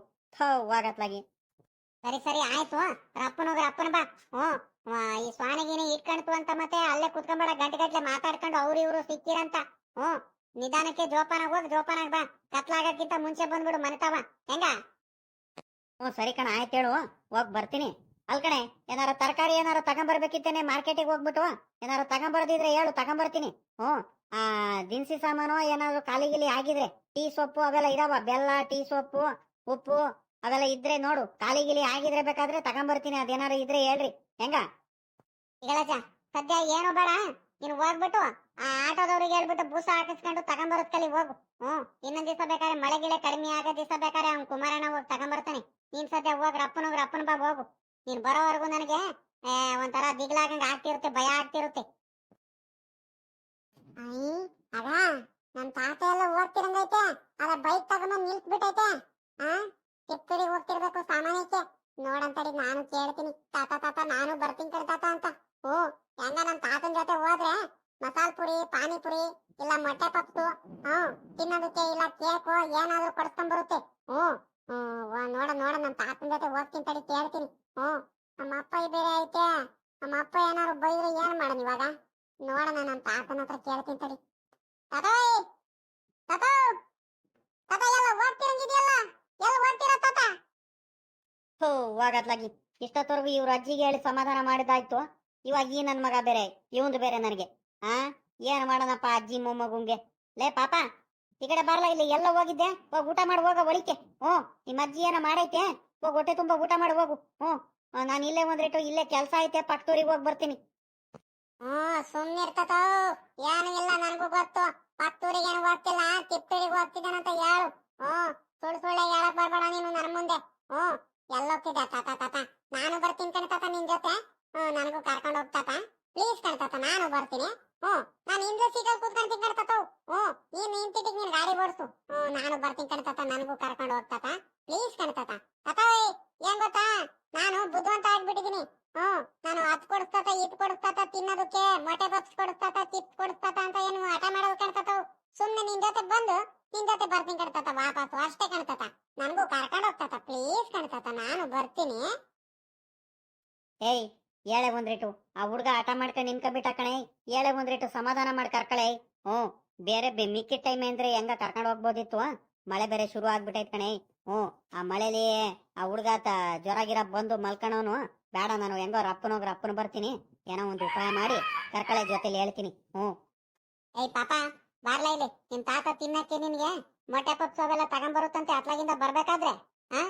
ಸರಿ ಸರಿ, ಆಯ್ತು. ಅಪ್ಪನ ಹೋಗ್ರ ಅಪ್ಪನ ಬಾ. ಹ್ಞೂ ಈ ಸ್ವಾನಿಗಿನಿ ಇಟ್ಕೊಂಡ್ತು ಅಂತ ಮತ್ತೆ ಅಲ್ಲೇ ಕುತ್ಕೊಂಬೇಡ, ಗಂಟೆ ಗಂಟೆ ಮಾತಾಡ್ಕೊಂಡು ಅವ್ರು ಇವ್ರು ಸಿಕ್ಕಿರಂತ. ಹ್ಮ್ ನಿಧಾನಕ್ಕೆ ಜೋಪಾನಾಗ ಹೋಗ್, ಜೋಪಾನಾಗ ಬಾ. ಕತ್ಲಾಗಕ್ಕಿಂತ ಮುಂಚೆ ಬಂದ್ಬಿಡು ಮನೆತಾವ. ಹೆಂಗ? ಹ್ಞೂ, ಸರಿ ಕಣ, ಆಯ್ತು ಹೇಳು. ಹೋಗ್, ಬರ್ತೀನಿ. ಅಲ್ ಕಣೆ, ಏನಾರ ತರಕಾರಿ ಏನಾರ ತಗೊಂಬರ್ಬೇಕಿತ್ತೇನೆ ಮಾರ್ಕೆಟಿಗೆ ಹೋಗ್ಬಿಟ್ಟು? ಏನಾರ ತಗೊಂಬರ್ದಿದ್ರೆ ಹೇಳು, ತಗೊಂಬರ್ತೀನಿ. ಹ್ಞೂ, ಆ, ದಿನಸಿ ಸಾಮಾನು ಏನಾದ್ರು ಕಾಲಿಗಿಲಿ ಆಗಿದ್ರೆ, ಟೀ ಸೊಪ್ಪು ಅವೆಲ್ಲ ಇದಾವ. ಬೆಲ್ಲ, ಟೀ ಸೊಪ್ಪು, ಉಪ್ಪು, ಅವೆಲ್ಲ ಇದ್ರೆ ನೋಡು. ಖಾಲಿ ಗಿಲಿ ಆಗಿದ್ರೆ ಬೇಕಾದ್ರೆ ತಗೊಂಬರ್ತೀನಿ. ಅದೇನಾರು ಇದ್ರೆ ಹೇಳ್ರಿ. ಹೆಂಗ? ಸದ್ಯ ಏನು ಬೇಡ? ನೀನು ಹೋಗ್ಬಿಟ್ಟು ಆ ಆಟೋದವ್ರಿಗೆ ಹೇಳ್ಬಿಟ್ಟು ಬೂಸ ಹಾಕಿಸ್ಕೊಂಡು ತಗೊಂಬರೋದ್ ಕಲಿ ಹೋಗು. ಹ್ಞೂ ಇನ್ನೊಂದ್ ದಿವಸ ಬೇಕಾದ್ರೆ ಮಳೆ ಗಿಳೆ ಕಡಿಮೆ ಆಗೋ ದಿವಸ ಬೇಕಾದ್ರೆ ಅವ್ನು ಕುಮಾರಣ್ಣ ಹೋಗಿ ತಗೊಂಬರ್ತಾನೆ. ನೀನ್ ಸದ್ಯ ಹೋಗ್ರ, ಅಪ್ಪನ ಹೋಗ್ರ, ಅಪ್ಪನ ಬಾ ಹೋಗು. ನೀನ್ ಬರೋವರೆಗೂ ನನಗೆ ಒಂಥರ ದಿಗ್ಲಾಗಂಗ್ ಆಗ್ತಿರುತ್ತೆ, ಭಯ ಆಗ್ತಿರುತ್ತೆ. ಅಯ್ಯ, ಅದ ನನ್ ತಾತ ಎಲ್ಲ ಹೋಗ್ತಿರಂಗೈತೆ ಅದ ಬೈಕ್ ತಗೊಂಡ್ ನಿಲ್ಸ್ಬಿಟ್ಟೈತೆ ಆ, ಕಿತ್ತೂರಿಗೆ ಹೋಗ್ತಿರ್ಬೇಕು ಸಾಮಾನ್ಯಕ್ಕೆ. ನೋಡಂತಡಿ ನಾನು ಕೇಳ್ತೀನಿ. ತಾತ ತಾತ, ನಾನು ಬರ್ತೀನಿ ಕರಿ ತಾತ ಅಂತ. ಓ ಹೆಂಗ ನಮ್ ತಾತನ ಜೊತೆ ಹೋದ್ರೆ ಮಸಾಲ್ ಪುರಿ, ಪಾನಿಪುರಿ ಇಲ್ಲ ಮೊಟ್ಟೆ ಪಪ್ಸು ಹ್ಮ್ ತಿನ್ನೋದಕ್ಕೆ ಇಲ್ಲ ಕೇಕು ಏನಾದ್ರೂ ಕೊಡ್ಸ್ಕೊಂಡ್ ಬರುತ್ತೆ ಹ್ಮ್ ಹ್ಮ್ ನೋಡ ನೋಡ ನಮ್ ತಾತನ ಜೊತೆ ಹೋಗ್ತೀನಿ ತಡಿ, ಕೇಳ್ತೀನಿ. ಹ್ಮ್ ನಮ್ಮ ಅಪ್ಪ ಬೇರೆ ಐತೆ ನಮ್ಮ ಅಪ್ಪ ಏನಾದ್ರು ಬೈದ್ರೆ ಏನ್ ಮಾಡೋಣ ಇವಾಗ? ನೋಡೋಣ ನಮ್ ತಾತನ ಹತ್ರ ಕೇಳ್ತೀನಿ ತಡಿ. ತಾತ ತಾತ, ಎಲ್ಲ ಹೋಗ್ತಿರಂಗಿದೆಯಲ್ಲ ಎಲ್ಲ ಹೋಗ್ತೀರಾ ತಾತ? ಹೋ ಹೋಗತ್ಲಾಗಿ ಇಷ್ಟೊತ್ತವರೆಗೂ ಇವ್ರ ಅಜ್ಜಿಗೆ ಹೇಳಿ ಸಮಾಧಾನ ಮಾಡಿದಾಯ್ತು ಇವಾಗ ಈ ನನ್ ಮಗ ಬೇರೆ, ಇವಂದು ಬೇರೆ ನನಗೆ. ಆ, ಏನ್ ಮಾಡೋಣಪ್ಪ ಅಜ್ಜಿ ಮೊಮ್ಮಗುಂಗೆ? ಲೇ ಪಾಪ, ಈ ಕಡೆ ಬರ್ಲಾ ಇಲ್ಲಿ ಎಲ್ಲ ಹೋಗಿದ್ದೆ? ಹೋಗಿ ಊಟ ಮಾಡಿ, ಹೋಗ ಒಳಿಕೆ ಹ್ಞೂ, ನಿಮ್ಮ ಅಜ್ಜಿ ಏನೋ ಮಾಡೈತೆ? ಹೋಗಿ ಹೊಟ್ಟೆ ತುಂಬಾ ಊಟ ಮಾಡಿ, ಹೋಗು. ಹ್ಞೂ ನಾನು ಇಲ್ಲೇ ಒಂದ್ರಿಟ್ಟು ಇಲ್ಲೇ ಕೆಲಸ ಐತೆ ಪಕ್ಕದೂರಿಗೆ ಹೋಗಿ ಬರ್ತೀನಿ. ಹ್ಞೂ ಸುಮ್ಮನೆ ಇರ್ತತ ಏನು ಇಲ್ಲ, ನನಗೂ ಗೊತ್ತು ಪತ್ತೂರಿಗೆ ಏನು ಹೋಗ್ತಿಲ್ಲ ತಿಪ್ಪೂರಿಗೆ ಹೋಗ್ತಿದ್ದಾನಂತ ಹೇಳು ಹ್ಮ್ ಸುಳ್ಳು ಸುಳ್ಳೆ ಹೇಳಕ್ ಬರ್ಬೇಡ ನೀನು ನನ್ ಮುಂದೆ ಹ್ಮ್ ಎಲ್ಲೋಗ್ತಿದ್ದ ತಾತ ತಾತ ನಾನು ಬರ್ತೀನಿ ಕಣ್ ತಾತ ನಿನ್ ಜೊತೆ ಹ್ಮ್ ನನಗೂ ಕರ್ಕೊಂಡು ಹೋಗ್ತಾತ ಪ್ಲೀಸ್ ಕಣ್ ತಾತ ನಾನು ಬರ್ತೀನಿ ಹ್ಮ್ ನಾನು ಹಿಂದೆ ಸೀಟಲ್ಲಿ ಕೂತ್ಕೊಂತೀನಿ ಕಣ್ ತಾತ ಹ್ಮ್ ನೀನ್ ನಿನ್ ತಿಟ್ಟಿಗೆ ನೀನ್ ಗಾಡಿ ಓಡಿಸು ಹ್ಮ್ ನಾನು ಬರ್ತೀನಿ ಕಣ್ ತಾತ ನನಗೂ ಕರ್ಕೊಂಡು ಹೋಗ್ತಾತ ಪ್ಲೀಸ್ ಕಣ್ ತಾತ ತಾತ ಏನ್ ಗೊತ್ತಾ ನಾನು ಬುದ್ಧಿವಂತ ಆಗ್ಬಿಟ್ಟಿದೀನಿ ಹ್ಮ್ ನಾನು ಅದ್ ಕೊಡಿಸ್ತಾತ ಇದ್ ಕೊಡಿಸ್ತಾತ ತಿನ್ನೋದಕ್ಕೆ ಮೊಟ್ಟೆ ಪಪ್ಸ್ ಕೊಡಿಸ್ತಾತ ಚಿಪ್ಸ್ ಕೊಡಿಸ್ತಾತ ಅಂತ ಏನು ಹಠ ಮಾಡೋದು ಕಾಣ್ತಾತ ಸುಮ್ನೆ ನಿನ್ ಜೊತೆ ಬಂದು ನಿನ್ ಜೊತೆ ಬರ್ತೀನಿ ಕಾಣ್ತಾತ ವಾಪಸ್ ಅಷ್ಟೇ ಕಾಣ್ತಾತ ನನಗೂ ಕರ್ಕೊಂಡು ಹೋಗ್ತಾತ ಪ್ಲೀಸ್ ಕಾಣ್ತಾತ ನಾನು ಬರ್ತೀನಿ ಏಯ್ ಏಳೆ ಒಂದ್ರಿಟ್ಟು ಆ ಹುಡ್ಗ ಆಟ ಮಾಡ್ಕೊಂಡು ಏಳೆ ಒಂದ್ರಿಟ್ಟು ಸಮಾಧಾನ ಮಾಡಿ ಕರ್ಕಳೆ. ಹ್ಞೂ, ಬೇರೆ ಮಿಕ್ಕಿ ಟೈಮ್ ಅಂದ್ರೆ ಹೆಂಗ ಕರ್ಕೊಂಡು ಹೋಗ್ಬೋದಿತ್ತು? ಮಳೆ ಬೇರೆ ಶುರು ಆಗ್ಬಿಟ್ಟೈತ್ ಕಣೆ. ಹ್ಞೂ, ಆ ಮಳೆಲಿ ಆ ಹುಡುಗಾತ ಜ್ವರ ಗಿರ ಬಂದು ಮಲ್ಕಣೋನು ಬೇಡ ನಾನು, ಹೆಂಗೋ ರಪ್ಪನೋಗಿ ರಪ್ಪನ ಬರ್ತೀನಿ. ಏನೋ ಒಂದು ಉಪಾಯ ಮಾಡಿ ಕರ್ಕಳೆ ಜೊತೆಲಿ ಹೇಳ್ತೀನಿ. ಹ್ಞೂ. ಏಯ್ ಪಾಪ, ಬಾರ್ಲಾ ಇಲ್ಲಿ. ನಿಮ್ ತಾತ ತಿನ್ನಕ್ಕೆ ನಿನ್ಗೆ ಮೊಟ್ಟೆ ಪಪ್ಸ್ ಅವೆಲ್ಲ ತಗೊಂಬರುತ್ತಂತೆ ಅತ್ಲಾಗಿಂದ ಬರ್ಬೇಕಾದ್ರೆ? ಹಾ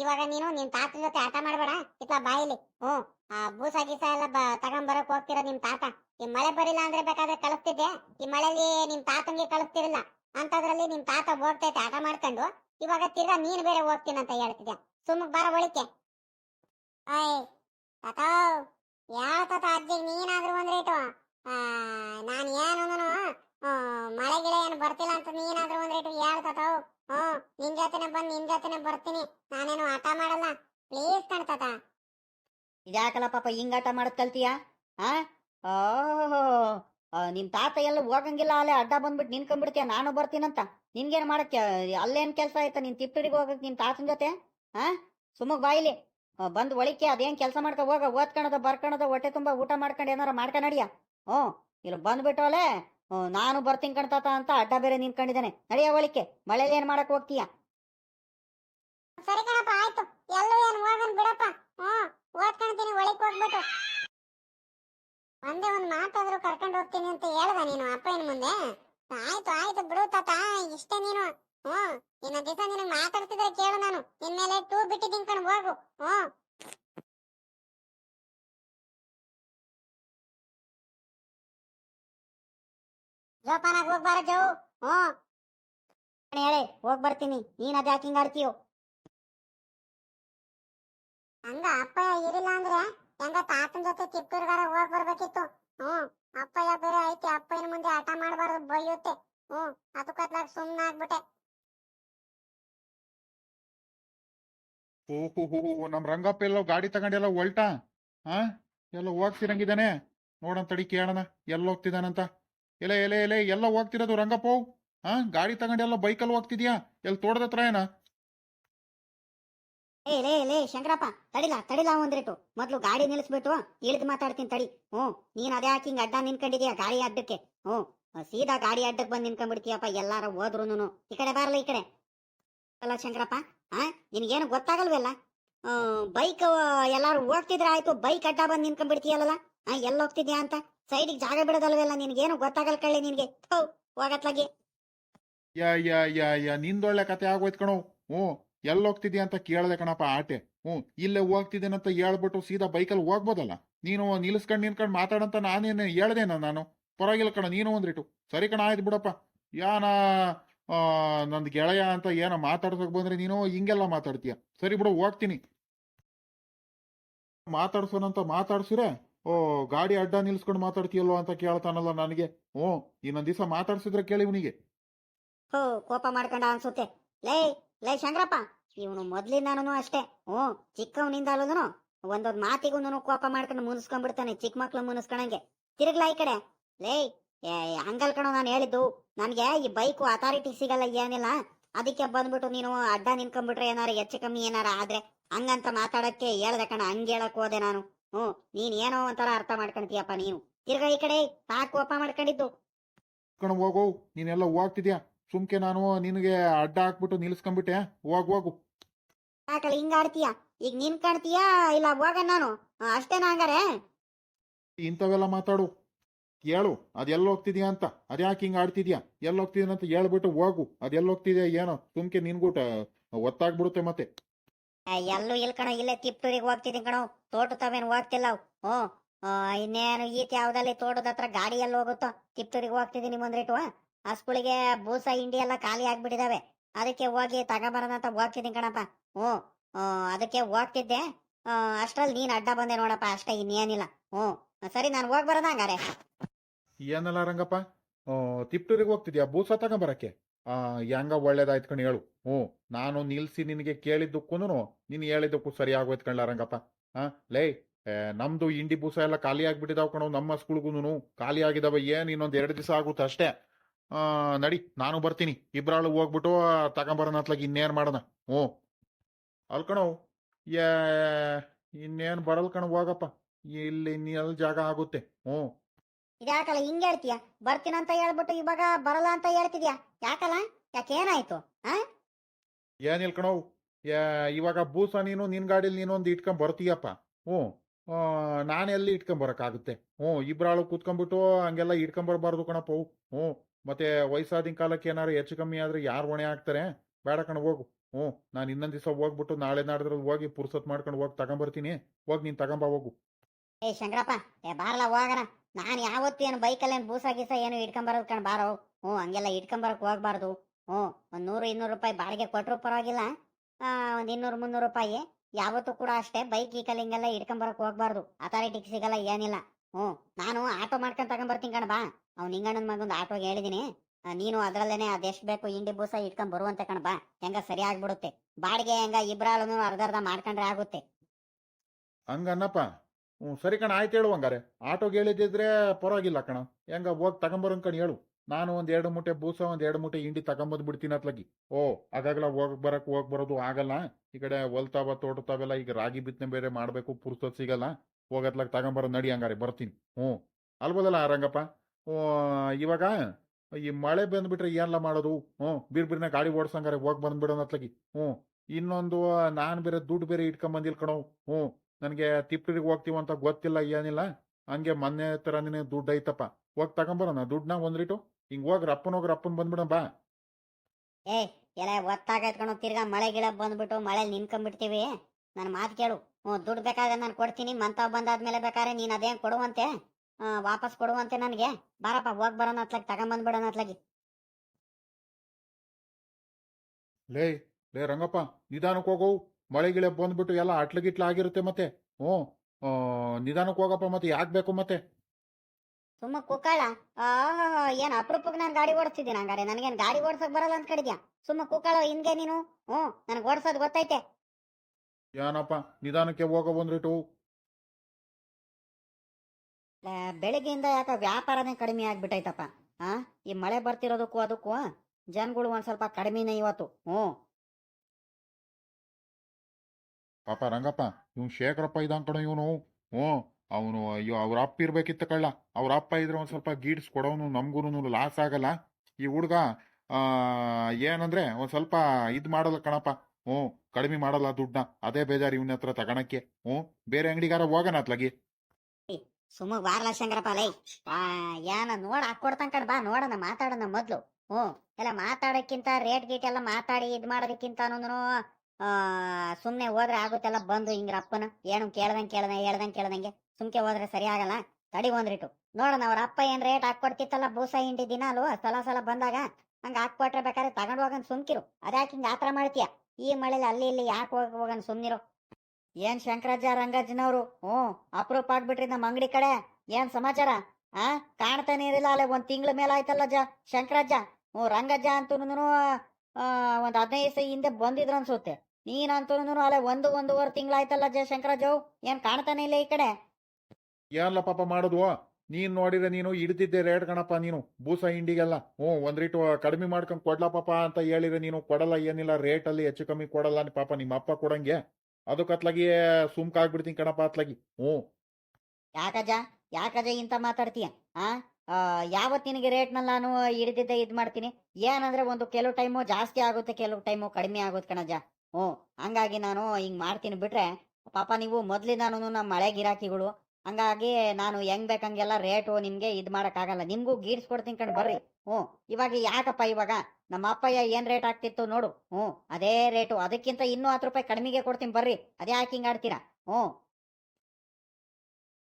ಇವಾಗ ನೀನು ನಿಮ್ ತಾತನ ಜೊತೆ ಆಟ ಮಾಡಬೇಡ. ಇತ್ಲ ಬಾಯಿಲಿ ಹ್ಞೂ. ಆ ಬೂಸ ಗೀಸ ಎಲ್ಲ ತಗೊಂಬರಕ್ ಹೋಗ್ತಿರೋ ನಿಮ್ ತಾತ? ಈ ಮಳೆ ಬರಿಲ್ಲ ಅಂದ್ರೆ ಬೇಕಾದ್ರೆ ಕಳಿಸ್ತಿದ್ದೆ ಈ ಮಳೆಲಿ ನಿಮ್ ತಾತಂಗೆ ಕಳಿಸ್ತಿರಲಿಲ್ಲ ಅಂತದ್ರಲ್ಲಿ ನಿಮ್ ತಾತ ಹೋಗ್ತೈತೆ ಆಟ ಮಾಡ್ಕೊಂಡು. ಇವಾಗ ತಿರ್ಗಾ ನೀನ್ ಬೇರೆ ಹೋಗ್ತೀನಂತ ಹೇಳ್ತಿದ್ದೆ ಸುಮ್ಮಕ್ ಬರ ಒಳಿಕೆ ಅಯ್ ತಾತ ಯಾವ ತಾತ ಅಜ್ಜಿ ನೀನಾದ್ರೂ ರೇಟು? ಆ, ನಾನ್ ಏನು ಮಳೆ ಗಿಳೆ ಏನು ಬರ್ತಿಲ್ಲ ಅಂತ ನೀನಾದ್ರೂ ಒಂದ್ ರೇಟು ಹೇಳ್ತಾತಾವ್ ಹ್ಮ್ ನಿನ್ ಜೊತೆನೆ ಬಂದ್ ನಿನ್ ಜೊತೆನೆ ಬರ್ತೀನಿ. ನಾನೇನು ಆಟ ಮಾಡಲ್ಲ. ಪ್ಲೀಸ್ ಕಣ್ತಾತ ಇದ್ಯಾಕಲ್ಲ ಪಾಪ ಹಿಂಗಾಟ ಮಾಡದ್ ಕಲ್ತೀಯಾ? ಆ? ಓಹೋ. ನಿಮ್ ತಾತ ಎಲ್ಲ ಹೋಗಂಗಿಲ್ಲ ಅಲ್ಲೇ ಅಡ್ಡ ಬಂದ್ಬಿಟ್ಟು ನಿನ್ಕೊಂಡ್ಬಿಡ್ತೀಯ ನಾನು ಬರ್ತೀನಂತ. ನಿನ್ಗೇನ್ ಮಾಡಕ್ಕೆ? ಅಲ್ಲೇನ್ ಕೆಲಸ ಆಯ್ತಾ ನಿನ್ ತಿಪ್ಪಡಿಗೆ ಹೋಗಕ್ ನಿನ್ ತಾತನ ಜೊತೆ? ಆ? ಸುಮಗ್ ಬಾಯಿಲಿ ಬಂದ್ ಒಳಿಕೆ, ಅದೇನ್ ಕೆಲಸ ಮಾಡ್ಕೊ? ಹೋಗ, ಓದ್ಕಣದ, ಬರ್ಕಣದ, ಹೊಟ್ಟೆ ತುಂಬಾ ಊಟ ಮಾಡ್ಕೊಂಡು ಏನಾರ ಮಾಡ್ಕೊಂಡ್ ನಡಿಯಾ. ಹ್ಞೂ ಇಲ್ಲ ಬಂದ್ಬಿಟ್ಟು ಅಲ್ಲೇ ನಾನು ಬರ್ತೀನಿ ಕಣ್ತಾತ ಅಂತ ಅಡ್ಡ ಬೇರೆ ನಿಂತ್ಕೊಂಡಿದ್ದಾನೆ. ನಡಿಯ ಒಳಿಕೆ ಮಳೆಲಿ ಏನ್ ಮಾಡಕ್ ಹೋಗ್ತೀಯ? ಸರಿ ಕಣಪ್ಪ, ಆಯ್ತು. ಹೋಗನ್ ಬಿಡಪ್ಪ. ಹ್ಮ್, ಓದ್ಕೊಂತೀನಿ ಒಳಕ್ ಹೋಗ್ಬಿಟ್ಟು. ಒಂದೇ ಒಂದ್ ಮಾತಾದ್ರೂ ಕರ್ಕೊಂಡು ಹೋಗ್ತೀನಿ ಅಂತ ಹೇಳ್ದ ನೀನು ಅಪ್ಪನ ಮುಂದೆ? ಆಯ್ತು ಆಯ್ತು ಬಿಡು ತಾತ, ಇಷ್ಟೇ ನೀನು. ಹ್ಮ್, ಇನ್ನೊಂದ್ ದಿವಸ ನಿನಗ್ ಮಾತಾಡ್ತಿದ್ರೆ ಕೇಳು ನಾನು. ನಿನ್ ಮೇಲೆ ಟೂ ಬಿಟ್ಟಿದ್ದೀನಿ ಕಣ್, ಹೋಗು. ಹ್ಮ್. ಜೋಪಾನಾಗ ಹೋಗ್ಬಾರ ಜೋ. ಹೇಳಿ ಹೋಗ್ ಬರ್ತೀನಿ ನೀನ್ ಅದ್ ಯಾಕೆ ಹಿಂಗ್ ಆಡ್ತೀಯೋ? ಹಂಗ ಅಪ್ಪಯ್ಯ ಇರಿಲ್ಲ ಅಂದ್ರೆ ಹೆಂಗ ತಾತನ ಜೊತೆ ಕಿತ್ತೂರ್ಗಾರ ಹೋಗ್ ಬರ್ಬೇಕಿತ್ತು. ಹ್ಮ್ ಅಪ್ಪಯ್ಯ ಬೇರೆ ಐತಿ, ಅಪ್ಪಯ್ಯನ ಮುಂದೆ ಆಟ ಮಾಡಬಾರ್ದು, ಬೈಯುತ್ತೆ. ಹ್ಮ್ ಅದಕ್ಕತ್ಲಾಗ ಸುಮ್ನ ಆಗ್ಬಿಟ್ಟೆ. ಓಹೋ ನಮ್ ರಂಗಪ್ಪ ಎಲ್ಲೋ ಗಾಡಿ ತಗೊಂಡೆಲ್ಲ ಒಲ್ಟಾ ಹಾ? ಎಲ್ಲ ಹೋಗ್ತಿರಂಗಿದಾನೆ ನೋಡಂತಡಿ ಎಲ್ಲ ಹೋಗ್ತಿದಾನಂತ? ಎಲೆ ಎಲೆ ಎಲೆ, ಎಲ್ಲ ಹೋಗ್ತಿರೋದು ರಂಗಪ್ಪ ಹಾ ಗಾಡಿ ತಗೊಂಡು ಎಲ್ಲ ಬೈಕಲ್ಲಿ ಹೋಗ್ತಿದ್ಯಾ? ಎಲ್ಲಿ ತೋಡದತ್ರ ಏನ? ಏ ಲೇ ಶಂಕರಪ್ಪ, ತಡಿಲ ತಡಿಲ ಒಂದ್ರಿಟ್ಟು ಮೊದ್ಲು ಗಾಡಿ ನಿಲ್ಲಿಸ್ಬಿಟ್ಟು ಇಳಿದು ಮಾತಾಡ್ತೀನಿ, ತಡಿ. ಹ್ಞೂ, ನೀನ್ ಅದೇ ಹಾಕಿ ಹಿಂಗ್ ಅಡ್ಡ ನಿನ್ಕೊಂಡಿದ್ಯಾ ಗಾಡಿ ಅಡ್ಡಕ್ಕೆ? ಹ್ಞೂ, ಸೀದಾ ಗಾಡಿ ಅಡ್ಡಕ್ಕೆ ಬಂದು ನಿನ್ಕೊಂಡ್ಬಿಡ್ತೀಯಪ್ಪ ಎಲ್ಲಾರ ಹೋದ್ರುನು ಈ ಕಡೆ ಬಾರಲ್ಲ ಈ ಕಡೆ. ಅಲ್ಲ ಶಂಕರಪ್ಪ ಹಾ ನಿನ್ಗೇನು ಗೊತ್ತಾಗಲ್ವಲ್ಲ? ಬೈಕ್ ಎಲ್ಲಾರು ಹೋಗ್ತಿದ್ರೆ ಆಯ್ತು, ಬೈಕ್ ಅಡ್ಡ ಬಂದು ನಿನ್ಕೊಂಡ್ಬಿಡ್ತೀಯಲ್ಲ ಎಲ್ಲಿ ಹೋಗ್ತಿದ್ಯಾ ಅಂತ? ಸೈಡಿಗೆ ಜಾಗ ಬಿಡೋದಲ್ವಲ್ಲ ನಿನ್ಗೇನು ಗೊತ್ತಾಗಲ್ ಕಳ್ಳಿ ನಿನ್ಗೆ. ಹೌ ಹೋಗತ್ಲಾಗಿ. ಯಾ ಯಾ ಯಾ ಯಾ, ನಿಂದೊಳ್ಳೆ ಕತೆ ಆಗೋಯ್ತು ಕಣೋ. ಹ್ಞೂ ಎಲ್ಲಿ ಹೋಗ್ತಿದ್ಯಾ ಅಂತ ಕೇಳ್ದೆ ಕಣಪ್ಪ ಆಟೆ. ಹ್ಞೂ, ಇಲ್ಲೇ ಹೋಗ್ತಿದ್ದೇನಂತ ಹೇಳ್ಬಿಟ್ಟು ಸೀದಾ ಬೈಕಲ್ಲಿ ಹೋಗ್ಬೋದಲ್ಲ. ನೀನು ನಿಲ್ಲಿಸ್ಕೊಂಡು ನಿನ್ಕೊಂಡು ಮಾತಾಡಂತ ನಾನೇನು ಹೇಳ್ದೇನ ನಾನು? ಪರವಾಗಿಲ್ಲ ಕಣ, ನೀನು ಒಂದ್ರಿಟ್ಟು ಸರಿ ಕಣ, ಆಯ್ತು ಬಿಡಪ್ಪ. ಯಾನ ನಂದು ಗೆಳೆಯ ಅಂತ ಏನೋ ಮಾತಾಡ್ಸಕ್ ಬಂದ್ರೆ ನೀನು ಹಿಂಗೆಲ್ಲ ಮಾತಾಡ್ತೀಯ. ಸರಿ ಬಿಡು, ಹೋಗ್ತೀನಿ. ಮಾತಾಡ್ಸೋನಂತ ಮಾತಾಡ್ಸಿರೆ ಓ, ಗಾಡಿ ಅಡ್ಡ ನಿಲ್ಸ್ಕೊಂಡು ಮಾತಾಡ್ತೀಯಲ್ಲೋ ಅಂತ ಕೇಳ್ತಾನಲ್ಲ ನನಗೆ. ಓ ಇನ್ನೊಂದ್ ದಿವಸ ಮಾತಾಡ್ಸಿದ್ರೆ ಕೇಳಿ ಇವನಿಗೆ. ಹೋ, ಕೋಪ ಮಾಡ್ಕೊಂಡ ಅನ್ಸುತ್ತೆ. ಲೇ ಲೇ ಶಂಕರಪ್ಪ, ಇವನು ಮೊದ್ಲಿಂದಾನು ಅಷ್ಟೇ. ಹ್ಞೂ ಚಿಕ್ಕವನಿಂದಲೂ ಒಂದೊಂದ್ ಮಾತಿಗೂ ಕೋಪ ಮಾಡ್ಕೊಂಡು ಮುನ್ಸ್ಕೊಂಡ್ಬಿಡ್ತಾನೆ, ಚಿಕ್ಕ ಮಕ್ಳು ಮುನಿಸ್ಕೊಳಂಗೆ ತಿರುಗ್ಲಾ ಈ ಕಡೆ. ಲೇ, ಏ ಹಂಗಲ್ ಕಣೋ, ನಾನು ಹೇಳಿದ್ದು, ನನ್ಗೆ ಈ ಬೈಕು ಅಥಾರಿಟಿ ಸಿಗಲ್ಲ, ಏನಿಲ್ಲ. ಅದಕ್ಕೆ ಬಂದ್ಬಿಟ್ಟು ನೀನು ಅಡ್ಡ ನಿನ್ಕೊಂಡ್ಬಿಟ್ರೆ ಏನಾರ ಹೆಚ್ಚು ಕಮ್ಮಿ ಏನಾರ ಆದ್ರೆ ಹಂಗಂತ ಮಾತಾಡಕ್ಕೆ ಹೇಳ್ದೆ ಕಣ, ಹಂಗ್ ಹೇಳಕ್ ಹೋದೆ ನಾನು. ಹ್ಞೂ ನೀನ್ ಏನೋ ಒಂಥರ ಅರ್ಥ ಮಾಡ್ಕೊಂತೀಯಪ್ಪ ನೀನು. ತಿರ್ಗಾ ಈ ಕಡೆ ಸಾಕ್ ಕೋಪ ಮಾಡ್ಕೊಂಡಿದ್ದು. ಕಣ ಹೋಗು ನೀನೆಲ್ಲ ಹೋಗ್ತಿದ್ಯಾ? ಸುಮ್ಕೆ ನಾನು ನಿನಗೆ ಅಡ್ಡ ಹಾಕ್ಬಿಟ್ಟು ನಿಲ್ಸ್ಕೊಂಡ್ಬಿಟ್ಟೆ ಹೋಗ್ ಹೋಗು. ಯಾಕಲ್ಲ ಹಿಂಗ ಆಡ್ತೀಯ? ಈಗ ನಿನ್ ಕಾಣ್ತೀಯಾ? ಇಲ್ಲ ಹೋಗ ನಾನು. ಅಷ್ಟೇನ ಹಂಗಾರೆ? ಇಂಥವೆಲ್ಲ ಮಾತಾಡು. ಹೇಳು ಅದೆಲ್ಲ ಹೋಗ್ತಿದ್ಯಾ ಅಂತ. ಅದ್ಯಾಕೆ ಹಿಂಗ ಆಡ್ತಿದ್ಯಾ? ಎಲ್ಲ ಹೋಗ್ತಿದ್ಯಾ ಅಂತ ಹೇಳ್ಬಿಟ್ಟು ಹೋಗು. ಅದೆಲ್ಲ ಹೋಗ್ತಿದ್ಯಾ ಏನೋ? ಸುಮ್ಕೆ ನಿನ್ಗೂಟ ಒತ್ತಾಗ್ಬಿಡುತ್ತೆ ಮತ್ತೆ. ಎಲ್ಲೂ ಇಲ್ಲ ಕಣೋ, ಇಲ್ಲೇ ತಿಪ್ಟೂರಿಗೆ ಹೋಗ್ತಿದ್ದೀನಿ ಕಣೋ. ತೋಟ ತಾವೇನು ಹೋಗ್ತಿಲ್ಲ ಹ್ಞೂ. ಇನ್ನೇನು ಈತ ಯಾವ್ದಲ್ಲಿ ತೋಟದ ಹತ್ರ ಗಾಡಿ ಎಲ್ಲ ಹೋಗುತ್ತೋ, ತಿಪ್ಟೂರಿಗೆ ಹೋಗ್ತಿದ್ದೀನಿ ಒಂದ್ರಿಟ್ಟು ಆ ಸ್ಕೂಲಿಗೆ ಬೂಸ ಇಂಡಿ ಎಲ್ಲ ಖಾಲಿ ಆಗ್ಬಿಟ್ಟಿದಾವೆ. ಅದಕ್ಕೆ ಹೋಗಿ ತಗೊಂಬರೋಣ ಅಂತ ಹೋಗ್ತಿದ್ದೀನಿ ಕಣಪ್ಪ. ಹ್ಞೂ. ಅದಕ್ಕೆ ಹೋಗ್ತಿದ್ದೆ. ಅಷ್ಟ್ರಲ್ಲಿ ನೀನ್ ಅಡ್ಡ ಬಂದೆ ನೋಡಪ್ಪ, ಅಷ್ಟೇ ಇನ್ನೇನಿಲ್ಲ. ಹ್ಞೂ. ಸರಿ, ನಾನು ಹೋಗಿ ಬರೋದ ಹಂಗಾರೆ? ಏನಲ್ಲ ರಂಗಪ್ಪ? ತಿಪ್ಟೂರಿಗೆ ಹೋಗ್ತಿದ್ಯಾ? ಬೂಸ ತಗೊಂಬರಕ್ಕೆ? ಹೆಂಗ ಒಳ್ಳೇದಾಯ್ತು ಕಣ್ ಹೇಳು. ಹ್ಞೂ ನಾನು ನಿಲ್ಸಿ ನಿನಗೆ ಕೇಳಿದ್ದಕ್ಕೂ ನೀನು ಹೇಳಿದ್ದಕ್ಕೂ ಸರಿ ಆಗೋಯ್ತು ಕಣ್ಲ ರಂಗಪ್ಪ ಹಾ ಲೇ ಏ, ನಮ್ದು ಇಂಡಿ ಬೂಸ ಎಲ್ಲ ಖಾಲಿ ಆಗಿಬಿಟ್ಟಿದಾವ ಕಣೋ ನಮ್ಮ ಸ್ಕೂಲ್ಗೂನು ಖಾಲಿ ಆಗಿದಾವ ಏನ್ ಇನ್ನೊಂದು ಎರಡು ದಿವಸ ಆಗುತ್ತೆ ಅಷ್ಟೇ. ನಡಿ ನಾನು ಬರ್ತೀನಿ. ಇಬ್ರಾಳು ಹೋಗ್ಬಿಟ್ಟು ತಗೊಂಬರೋಣ ಇನ್ನೇನ್ ಮಾಡೋಣ. ಹ್ಞೂ. ಅಲ್ ಕಣವು ಏ ಇನ್ನೇನ್ ಬರಲ್ ಕಣ ಹೋಗಪ್ಪ. ಇಲ್ಲಿ ಇನ್ನೆಲ್ಲ ಜಾಗ ಆಗುತ್ತೆ. ಹ್ಞೂ. ಇದ್ಯಾಕಲ್ಲ ಹಿಂಗೆ ಹೇಳ್ತೀಯ? ಬರ್ತೀನಂತ ಹೇಳ್ಬಿಟ್ಟು ಇವಾಗ ಬರಲ್ಲ ಅಂತ ಹೇಳ್ತಿದ್ಯಾ? ಯಾಕಲ್ಲ? ಯಾಕೇನಾಯ್ತು ಆ? ಏನಿಲ್ ಕಣವ್ ಇವಾಗ ಬೂಸ ನೀನು ನಿನ್ ಗಾಡಿಲಿ ನೀನು ಒಂದು ಇಟ್ಕೊಂಡ್ ಬರ್ತೀಯಪ್ಪ. ಹ್ಞೂ. ನಾನು ಎಲ್ಲಿ ಇಟ್ಕೊಂಡ್ ಬರಕ್ಕಾಗುತ್ತೆ? ಹ್ಞೂ ಇಬ್ಬರಾಳು ಕೂತ್ಕೊಂಡ್ಬಿಟ್ಟು ಹಂಗೆಲ್ಲ ಇಟ್ಕೊಂಡ್ ಬರಬಾರ್ದು ಕಣಪ್ಪ ಅವು. ಹ್ಞೂ. ಮತ್ತೆ ವಯಸ್ಸಾದಿನ ಕಾಲಕ್ಕೆ ಏನಾರು ಹೆಚ್ಚು ಕಮ್ಮಿ ಆದ್ರೆ ಯಾರು ಹೊಣೆ ಆಗ್ತಾರೆ ಬೇಡ ಕಣ ಹೋಗು. ಹ್ಞೂ ನಾನು ಇನ್ನೊಂದ್ ದಿವಸ ಹೋಗ್ಬಿಟ್ಟು ನಾಳೆ ನಾಡ್ದ್ರಲ್ಲಿ ಹೋಗಿ ಪುರ್ಸತ್ ಮಾಡ್ಕೊಂಡು ಹೋಗಿ ತಗೊಂಬರ್ತೀನಿ. ಹೋಗಿ ನೀನು ತಗೊಂಬ ಹೋಗು. ಏ ಶಂಕರಪ್ಪ ಏ ಬಾರಲ್ಲ ಹೋಗಣ. ನಾನು ಯಾವತ್ತೇನು ಏನು ಬೈಕಲ್ಲಿ ಏನು ಬೂಸ ಗೀಸ ಏನು ಇಟ್ಕೊಂಬರೋದು ಕಣ್ ಬಾರೋ. ಹ್ಞೂ, ಹಂಗೆಲ್ಲ ಇಟ್ಕೊಂಬರಕ್ ಹೋಗ್ಬಾರ್ದು. ಹ್ಞೂ, ಒಂದು ನೂರು, ಇನ್ನೂರು ರೂಪಾಯಿ ಬಾಡಿಗೆ ಕೊಟ್ಟರು ಪರವಾಗಿಲ್ಲ. ಒಂದು ಇನ್ನೂರು, ಮುನ್ನೂರು ರೂಪಾಯಿ ಯಾವತ್ತೂ ಕೂಡ ಅಷ್ಟೇ ಬೈಕ್ ಈಕಲ್ ಹಿಂಗೆಲ್ಲ ಇಟ್ಕೊಂಬರಕ್ ಹೋಗ್ಬಾರ್ದು. ಅಥಾರಿಟಿಗೆ ಸಿಗಲ್ಲ, ಏನಿಲ್ಲ. ಹ್ಞೂ, ನಾನು ಆಟೋ ಮಾಡ್ಕೊಂಡು ತಗೊಂಬರ್ತೀನಿ ಕಣ ಬಾ. ಅವ್ನು ನಿಂಗಣ್ಣನ ಮಗಂದು ಆಟೋಗೆ ಹೇಳಿದ್ದೀನಿ ನೀನು ಅದರಲ್ಲೇನೆ ಅದೆಷ್ಟು ಬೇಕು ಇಂಡಿ ಬೂಸ ಇಟ್ಕೊಂಡ್ ಬರುವಂತೆ ಕಣ ಬಾ. ಹೆಂಗ ಸರಿ ಆಗ್ಬಿಡುತ್ತೆ. ಬಾಡಿಗೆ ಹೆಂಗ ಇಬ್ರಾಲೂ ಅರ್ಧ ಅರ್ಧ ಮಾಡ್ಕೊಂಡ್ರೆ ಆಗುತ್ತೆ. ಹಂಗನ್ನಪ್ಪ ಹ್ಞೂ, ಸರಿ ಕಣ, ಆಯ್ತು ಹೇಳು ಹಂಗಾರೆ. ಆಟೋಗೆ ಹೇಳಿದ್ರೆ ಪರವಾಗಿಲ್ಲ ಕಣ. ಹೆಂಗ ಹೋಗಿ ತಗೊಂಬರು ಕಣ ಹೇಳು. ನಾನು ಒಂದ್ ಎರಡು ಮೂಟೆ ಬೂಸ, ಒಂದ್ ಎರಡು ಮೂಟೆ ಇಂಡಿ ತಗೊಂಬಂದ್ ಬಿಡ್ತೀನಿ ಅತ್ಲಗಿ. ಓ ಆಗಾಗಲ ಹೋಗ್ ಬರಕ್, ಹೋಗ್ ಬರೋದು ಆಗಲ್ಲ ಈ ಕಡೆ ಹೊಲ್ತಾವ, ತೋಟತಾವೆಲ್ಲ ಈಗ ರಾಗಿ ಬಿತ್ತನೆ ಬೇರೆ ಮಾಡ್ಬೇಕು, ಪುರ್ಸೊತ್ ಸಿಗಲ್ಲ. ಹೋಗತ್ಲಾಗ ತಗೊಂಬರೋ, ನಡಿ ಹಂಗಾರೆ, ಬರ್ತೀನಿ. ಹ್ಞೂ. ಅಲ್ಬೋದಲ್ಲ ರಂಗಪ್ಪ? ಇವಾಗ ಈ ಮಳೆ ಬಂದ್ಬಿಟ್ರೆ ಏನೆಲ್ಲ ಮಾಡೋದು? ಹ್ಞೂ, ಬಿರ್ ಬಿರ್ನ ಗಾಡಿ ಓಡ್ಸಂಗಾರೆ, ಹೋಗಿ ಬಂದ್ಬಿಡೋಣ ಅತ್ಲಗಿ. ಹ್ಞೂ. ಇನ್ನೊಂದು ನಾನು ಬೇರೆ ದುಡ್ಡು ಬೇರೆ ಇಟ್ಕೊಂಬಂದಿಲ್ ಕಣೋ. ಹ್ಞೂ. ನನಗೆ ತಿಪ್ಪರಿಗೆ ಹೋಗ್ತೀವಿ ಅಂತ ಗೊತ್ತಿಲ್ಲ, ಏನಿಲ್ಲ. ಹಂಗೆ ಮೊನ್ನೆ ಥರನೇ ದುಡ್ಡು ಐತಪ್ಪ. ಹೋಗಿ ತಗೊಂಬರೋಣ, ದುಡ್ಡನ್ನ ಒಂದ್ರಿಟು ಹಿಂಗ್ ಹೋಗಿ ರಪ್ಪನ್ ಹೋಗಿ ರಪ್ಪನ್ ಬಂದ್ಬಿಡ ಬಾ. ಏ ಎಲ್ಲ ಒತ್ತಾಗೈತ್ ಕಣೋ ತಿರ್ಗಾ ಮಳೆ ಗಿಡ ಬಂದ್ಬಿಟ್ಟು ಮಳೆ ನಿಂತ್ಕೊಂಡ್ಬಿಡ್ತೀವಿ. ನನ್ನ ಮಾತು ಕೇಳು. ಹ್ಞೂ ದುಡ್ಡು ಬೇಕಾದ್ರೆ ನಾನು ಕೊಡ್ತೀನಿ ಮಂತ ಬಂದಾದ್ಮೇಲೆ ಬೇಕಾದ್ರೆ ನೀನು ಅದೇನ್ ಕೊಡುವಂತೆ ವಾಪಸ್ ಕೊಡುವಂತೆ ನನಗೆ. ಬಾರಪ್ಪ ಹೋಗ್ ಬರೋಣ ಅತ್ಲಾಗಿ ತಗೊಂಬಂದ್ಬಿಡೋಣ ಅತ್ಲಾಗಿ. ಲೇ ಲೇ ರಂಗಪ್ಪ ನಿಧಾನಕ್ಕೆ ಹೋಗು. ಮಳೆ ಗಿಳೆ ಬಂದ್ಬಿಟ್ಟು ಎಲ್ಲ ಅಟ್ಲಗಿಟ್ಲ ಆಗಿರುತ್ತೆ ಮತ್ತೆ. ಹ್ಞೂ ನಿಧಾನಕ್ಕೆ ಹೋಗಪ್ಪ ಮತ್ತೆ ಯಾಕೆ ಬೇಕು ಮತ್ತೆ? ಸುಮ್ಮ ಕುಕ್ಕಾಳ. ಆ ಏನ್ ಅಪರೂಪಕ್ಕೆ ನಾನು ಗಾಡಿ ಓಡಿಸ್ತಿದ್ದೀನಿ ಹಂಗಾರೆ? ನನಗೇನು ಗಾಡಿ ಓಡ್ಸಕ್ ಬರಲ್ಲ ಅಂತ ಕಡಿದ್ಯಾ ಸುಮ್ಮ ಕುಕ್ಕಾಳ ಹಿಂಗೆ ನೀನು? ಹ್ಞೂ ನನಗೆ ಓಡಿಸೋದು ಗೊತ್ತೈತೆ. ಏನಪ್ಪ ನಿಧಾನಕ್ಕೆ ಹೋಗೋ ಬಂದ್ರಿಟು ಲೇ, ಬೆಳಗ್ಗೆಯಿಂದ ಯಾಕ ವ್ಯಾಪಾರನೇ ಕಡಿಮೆ ಆಗ್ಬಿಟ್ಟೈತಪ್ಪ. ಆ ಈ ಮಳೆ ಬರ್ತಿರೋದಕ್ಕೂ ಅದಕ್ಕೂ ಜನಗಳು ಒಂದ್ ಸ್ವಲ್ಪ ಕಡಿಮೆನೇ ಇವತ್ತು. ಹ್ಞೂ. ಪಾಪ ರಂಗಪ್ಪ ಇವ್ನು ಶೇಖರಪ್ಪ ಇದ್ದಾನ್ ಕಣ ಇವನು. ಹ್ಞೂ. ಅವನು, ಅಯ್ಯೋ, ಅವ್ರ ಅಪ್ಪ ಇರ್ಬೇಕಿತ್ತ ಕಳ್ಳ. ಅವ್ರ ಅಪ್ಪ ಇದ್ರೆ ಒಂದ್ ಸ್ವಲ್ಪ ಗೀಡ್ಸ್ ಕೊಡೋನು ನಮ್ಗೂನು ಲಾಸ್ ಆಗಲ್ಲ. ಈ ಹುಡುಗ, ಆ, ಏನಂದ್ರೆ ಒಂದ್ ಸ್ವಲ್ಪ ಇದ್ ಮಾಡಲ್ಲ ಕಣಪ್ಪ. ಹ್ಞೂ, ಕಡಿಮೆ ಮಾಡಲ್ಲ ದುಡ್ಡನ್ನ. ಅದೇ ಬೇಜಾರು ಇವನ ಹತ್ರ ತಗೊಳಕ್ಕೆ ಹ್ಞೂ, ಬೇರೆ ಅಂಗಡಿಗಾರ ಹೋಗೋಣ ಅತ್ಲಾಗಿ ಸುಮ್ಮ ಬಾರ್ಲ ಶಂಕರಪ್ಪ, ಲೈ. ಏನ ನೋಡ್ ಹಾಕೊಡ್ತಾನ ಕಣ್ ಬಾ, ನೋಡೋಣ, ಮಾತಾಡೋಣ ಮೊದ್ಲು. ಹ್ಞೂ, ಎಲ್ಲ ಮಾತಾಡೋಕ್ಕಿಂತ ರೇಟ್ ಗೀಟ್ ಎಲ್ಲ ಮಾತಾಡಿ ಇದ್ ಮಾಡೋದಕ್ಕಿಂತ ಸುಮ್ಮನೆ ಹೋದ್ರೆ ಆಗುತ್ತೆಲ್ಲ ಬಂದು ಹಿಂಗ್ರಪ್ಪನ ಏನು ಕೇಳ್ದಂಗೆ ಕೇಳ್ದಂಗೆ, ಹೇಳ್ದಂಗೆ ಕೇಳ್ದಂಗೆ. ಸುಮ್ಕೆ ಹೋದ್ರೆ ಸರಿ ಆಗಲ್ಲ? ತಡಿ ಒಂದ್ರಿಟ್ಟು ನೋಡೋಣ ಅವ್ರ ಅಪ್ಪ ಏನ್ ರೇಟ್ ಹಾಕೊಡ್ತಿತ್ತಲ್ಲ ಬೂಸ ಹಿಂಡಿ ದಿನ ಅಲ್ವ? ಸಲ ಸಲ ಬಂದಾಗ ಹಂಗ ಹಾಕೊಟ್ರೆ ಬೇಕಾದ್ರೆ ತಗೊಂಡ್ ಹೋಗನ್ ಸುಮ್ಕಿರು. ಅದ್ಯಾಕೆ ಹಿಂಗ ಆತರ ಮಾಡ್ತೀಯ? ಈ ಮಳೆಲಿ ಅಲ್ಲಿ ಇಲ್ಲಿ ಯಾಕೆ ಹೋಗ ಹೋಗನ್ ಸುಮ್ನಿರು? ಏನ್ ಶಂಕರಾಜ ರಂಗಜ್ಜನವ್ರು? ಹ್ಞೂ, ಅಪ್ರೂಪ್ ಆಗ್ಬಿಟ್ರಿ ನಮ್ಮ ಅಂಗಡಿ ಕಡೆ. ಏನ್ ಸಮಾಚಾರ? ಆ ಕಾಣ್ತಾನೆ ಇರಲಿಲ್ಲ ಅಲ್ಲೇ ಒಂದ್ ತಿಂಗಳ ಮೇಲೆ ಆಯ್ತಲ್ಲ ಜ ಶಂಕರಾಜ ಹ್ಞೂ, ರಂಗಜ್ಜ ಅಂತೂನು ಒಂದ್ ಹದಿನೈದು ಸಹ ಹಿಂದೆ ಬಂದಿದ್ರು ಅನ್ಸುತ್ತೆ. ನೀನಂತೂ ಅಲ್ಲೇ ಒಂದು, ಒಂದೂವರೆ ತಿಂಗಳಾಯ್ತಲ್ಲ ಜ ಶಂಕರಾಜವ್ ಏನ್ ಕಾಣ್ತಾನೆ ಇಲ್ಲ ಈ ಕಡೆ? ಏನ್ಲ ಪಾಪ ಮಾಡೋದು? ನೀನ್ ನೋಡಿದ್ರೆ ನೀನು ಹಿಡ್ದಿದ್ದೆ ರೇಟ್ ಕಣಪ್ಪ ನೀನು. ಬೂಸ ಹಿಂಡಿಗೆಲ್ಲ. ಹ್ಞೂ ಒಂದ್ ರೇಟ್ ಕಡಿಮೆ ಮಾಡ್ಕೊಂಡ್ ಕೊಡ್ಲಾ ಪಾಪ ಅಂತ ಹೇಳಿದ್ರೆ ನೀನು ಕೊಡಲ್ಲ ಏನಿಲ್ಲ ರೇಟ್ ಅಲ್ಲಿ ಹೆಚ್ಚು ಕಮ್ಮಿ ಕೊಡಲ್ಲ ಪಾಪ ನಿಮ್ಮ ಅಪ್ಪ ಕೊಡಂಗೆ. ಅದಕ್ಕತ್ಲಾಗಿ ಸುಮ್ಕ ಆಗ್ಬಿಡ್ತೀನಿ ಕಣಪ್ಪ ಅತ್ಲಾಗಿ. ಹ್ಞೂ. ಯಾಕಜ ಯಾಕಜ ಇಂತ ಮಾತಾಡ್ತೀಯ? ಆ, ಯಾವತ್ ನಿನಗೆ ರೇಟ್ನಲ್ಲಿ ನಾನು ಹಿಡಿದಿದ್ದೆ ಇದ್ ಮಾಡ್ತೀನಿ? ಏನಂದ್ರೆ ಒಂದು ಕೆಲವು ಟೈಮು ಜಾಸ್ತಿ ಆಗುತ್ತೆ ಕೆಲವು ಟೈಮು ಕಡಿಮೆ ಆಗುತ್ತೆ ಕಣಜ ಹ್ಞೂ ಹಂಗಾಗಿ ನಾನು ಹಿಂಗ್ ಮಾಡ್ತೀನಿ ಬಿಟ್ರೆ ಪಾಪ ನೀವು ಮೊದ್ಲಿಂದಾನು ನಮ್ಮ ಮಳೆ ಗಿರಾಕಿಗಳು ಹಂಗಾಗಿ ನಾನು ಹೆಂಗ್ ಬೇಕಂಗೆಲ್ಲ ರೇಟು ನಿಮ್ಗೆ ಇದ್ ಮಾಡಕ್ಕಾಗಲ್ಲ. ನಿಮ್ಗೂ ಗೀಡ್ಸ್ಕೊಡ್ತೀನಿ ಕಣ್ ಬರ್ರಿ. ಹ್ಞೂ. ಇವಾಗ ಯಾಕಪ್ಪ ಇವಾಗ? ನಮ್ಮ ಅಪ್ಪಯ್ಯ ಏನ್ ರೇಟ್ ಆಗ್ತಿತ್ತು ನೋಡು. ಹ್ಞೂ. ಅದೇ ರೇಟು ಅದಕ್ಕಿಂತ ಇನ್ನೂ ಹತ್ತು ರೂಪಾಯಿ ಕಡಿಮೆಗೆ ಕೊಡ್ತೀನಿ ಬರ್ರಿ. ಅದೇ ಯಾಕೆ ಹಿಂಗ್ ಆಡ್ತೀರಾ? ಹ್ಞೂ.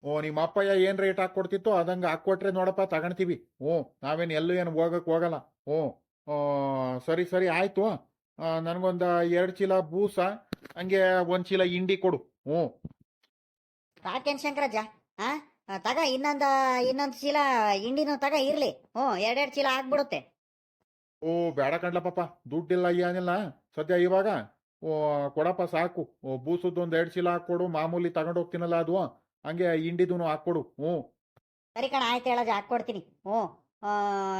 ಓ, ನಿಮ್ಮ ಅಪ್ಪಯ್ಯ ಏನ್ ರೇಟ್ ಹಾಕೊಡ್ತಿತ್ತು ಅದಂಗ ಹಾಕೊಟ್ರೆ ನೋಡಪ್ಪ ತಗೊಂತೀವಿ ಹ್ಞೂ. ನಾವೇನು ಎಲ್ಲೂ ಏನು ಹೋಗಕ್ ಹೋಗಲ್ಲ. ಹ್ಞೂ. ಸರಿ ಸರಿ, ಆಯ್ತು. ನನಗೊಂದು ಎರಡು ಚೀಲ ಬೂಸ, ಹಂಗೆ ಒಂದ್ ಚೀಲ ಇಂಡಿ ಕೊಡು. ಹ್ಞೂ. ರಾಕೇನ್ ಶಂಕರಜ್ಜ ಆ? ತಗ ಇನ್ನೊಂದ ಇನ್ನೊಂದ್ ಚೀಲ ಹಿಂಡಿನೂ ತಗ ಇರ್ಲಿ. ಹ್ಞೂ ಎರಡೆರಡು ಚೀಲ ಆಗ್ಬಿಡುತ್ತೆ. ಓ ಬೇಡ ಕಣ್ಲ ಪಾಪ ದುಡ್ಡಿಲ್ಲ ಏನಿಲ್ಲ. ಸದ್ಯ ಇವಾಗ ಓ ಕೊಡಪ್ಪ ಸಾಕು. ಓ ಬೂಸದ್ದು ಒಂದ್ ಎರಡ್ ಚೀಲ ಹಾಕೊಡು ಮಾಮೂಲಿ ತಗೊಂಡ್ ಹೋಗ್ತೀನಲ್ಲ ಅದು. ಹಂಗೆ ಹಿಂಡಿದೂನು ಹಾಕೊಡು ಹ್ಞೂ. ಸರಿ ಕಣ ಆಯ್ತು ಹೇಳಜ್ಜ ಹಾಕ್ಕೊಡ್ತೀನಿ. ಹ್ಞೂ.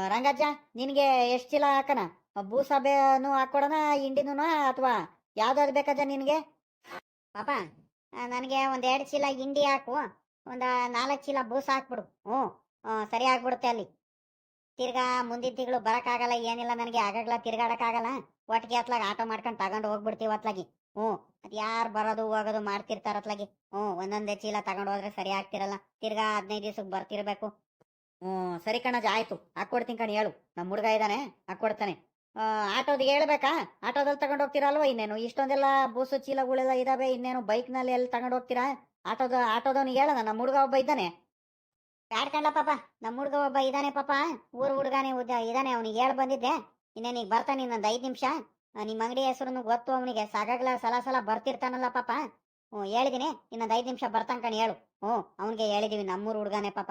ರಂಗಜ್ಜ ನಿನಗೆ ಎಷ್ಟು ಚೀಲ ಹಾಕನ? ಬೂಸಬೆನು ಬೇನು ಹಾಕ್ಕೊಡೋಣ ಇಂಡಿನೂ ಅಥವಾ ಯಾವ್ದಾದ್ರು ಬೇಕಜ್ಜ ನಿನಗೆ? ಪಾಪ. ನನಗೆ ಒಂದು ಎರಡು ಚೀಲ ಹಿಂಡಿ ಹಾಕು, ಒಂದು ನಾಲ್ಕು ಚೀಲ ಬೂಸ ಹಾಕ್ಬಿಡು. ಹ್ಞೂ ಸರಿ ಆಗ್ಬಿಡುತ್ತೆ ಅಲ್ಲಿ. ತಿರ್ಗಾ ಮುಂದಿನ ತಿಂಗಳು ಬರೋಕ್ಕಾಗಲ್ಲ, ಏನಿಲ್ಲ ನನಗೆ, ಆಗಾಗ್ಲ ತಿರ್ಗಾಡೋಕ್ಕಾಗಲ್ಲ. ಒಟ್ಟಿಗೆ ಅತ್ಲಾಗ ಆಟೋ ಮಾಡ್ಕೊಂಡು ತಗೊಂಡು ಹೋಗ್ಬಿಡ್ತೀವಿ ಅತ್ಲಾಗಿ. ಹ್ಞೂ, ಅದು ಯಾರು ಬರೋದು ಹೋಗೋದು ಮಾಡ್ತಿರ್ತಾರೆ ಅತ್ಲಾಗಿ. ಹ್ಞೂ, ಒಂದೊಂದೇ ಚೀಲ ತಗೊಂಡು ಹೋದ್ರೆ ಸರಿ ಆಗ್ತಿರಲ್ಲ. ತಿರ್ಗಾ ಹದಿನೈದು ದಿವ್ಸಕ್ಕೆ ಬರ್ತಿರಬೇಕು. ಹ್ಞೂ, ಸರಿ ಕಣಜ, ಆಯಿತು. ಹಾಕ್ಕೊಡ್ತೀನಿ ಕಣ, ಹೇಳು. ನಮ್ಮ ಹುಡುಗ ಇದ್ದಾನೆ ಹಾಕ್ಕೊಡ್ತಾನೆ. ಆಟೋದಿಗೆ ಹೇಳ್ಬೇಕಾ? ಆಟೋದಲ್ಲಿ ತಗೊಂಡು ಹೋಗ್ತೀರಲ್ವ ಇನ್ನೇನು? ಇಷ್ಟೊಂದೆಲ್ಲ ಬೂಸು ಚೀಲಗಳೆಲ್ಲ ಇದಾವೆ, ಇನ್ನೇನು ಬೈಕ್ನಲ್ಲಿ ಎಲ್ಲಿ ತಗೊಂಡು ಹೋಗ್ತೀರಾ? ಆಟೋದ ಆಟೋದವ್ನಿಗೆ ಹೇಳೋಣ ನಮ್ಮ ಹುಡುಗ ಒಬ್ಬ ಇದ್ದಾನೆ. ಬ್ಯಾಡ್ಕಂಡ ಪಾಪ? ನಮ್ಮ ಹುಡ್ಗ ಒಬ್ಬ ಇದಾನೆ ಪಾಪ. ಊರು ಹುಡ್ಗಾನೆ ಉದ್ದ ಇದಾನೆ ಅವ್ನಿಗೆ ಹೇಳ್ ಬಂದಿದ್ದೆ. ಈಗ ಬರ್ತಾನೆ ಇನ್ನೊಂದ್ ಐದ್ ನಿಮಿಷ. ನಿಮ್ಮ ಅಂಗಡಿ ಹೆಸರನ್ನು ಗೊತ್ತು ಅವನಿಗೆ. ಸಾಗಾಗ್ಲ ಸಲ ಸಲ ಬರ್ತಿರ್ತಾನಲ್ಲ ಪಾಪ. ಹ್ಞೂ, ಹೇಳಿದೀನಿ. ಇನ್ನೊಂದು ಐದ್ ನಿಮಿಷ ಬರ್ತಾನ ಕಣಿ, ಹೇಳು. ಹ್ಞೂ, ಅವನಿಗೆ ಹೇಳಿದೀವಿ ನಮ್ಮೂರ್ ಹುಡುಗನೇ ಪಾಪ.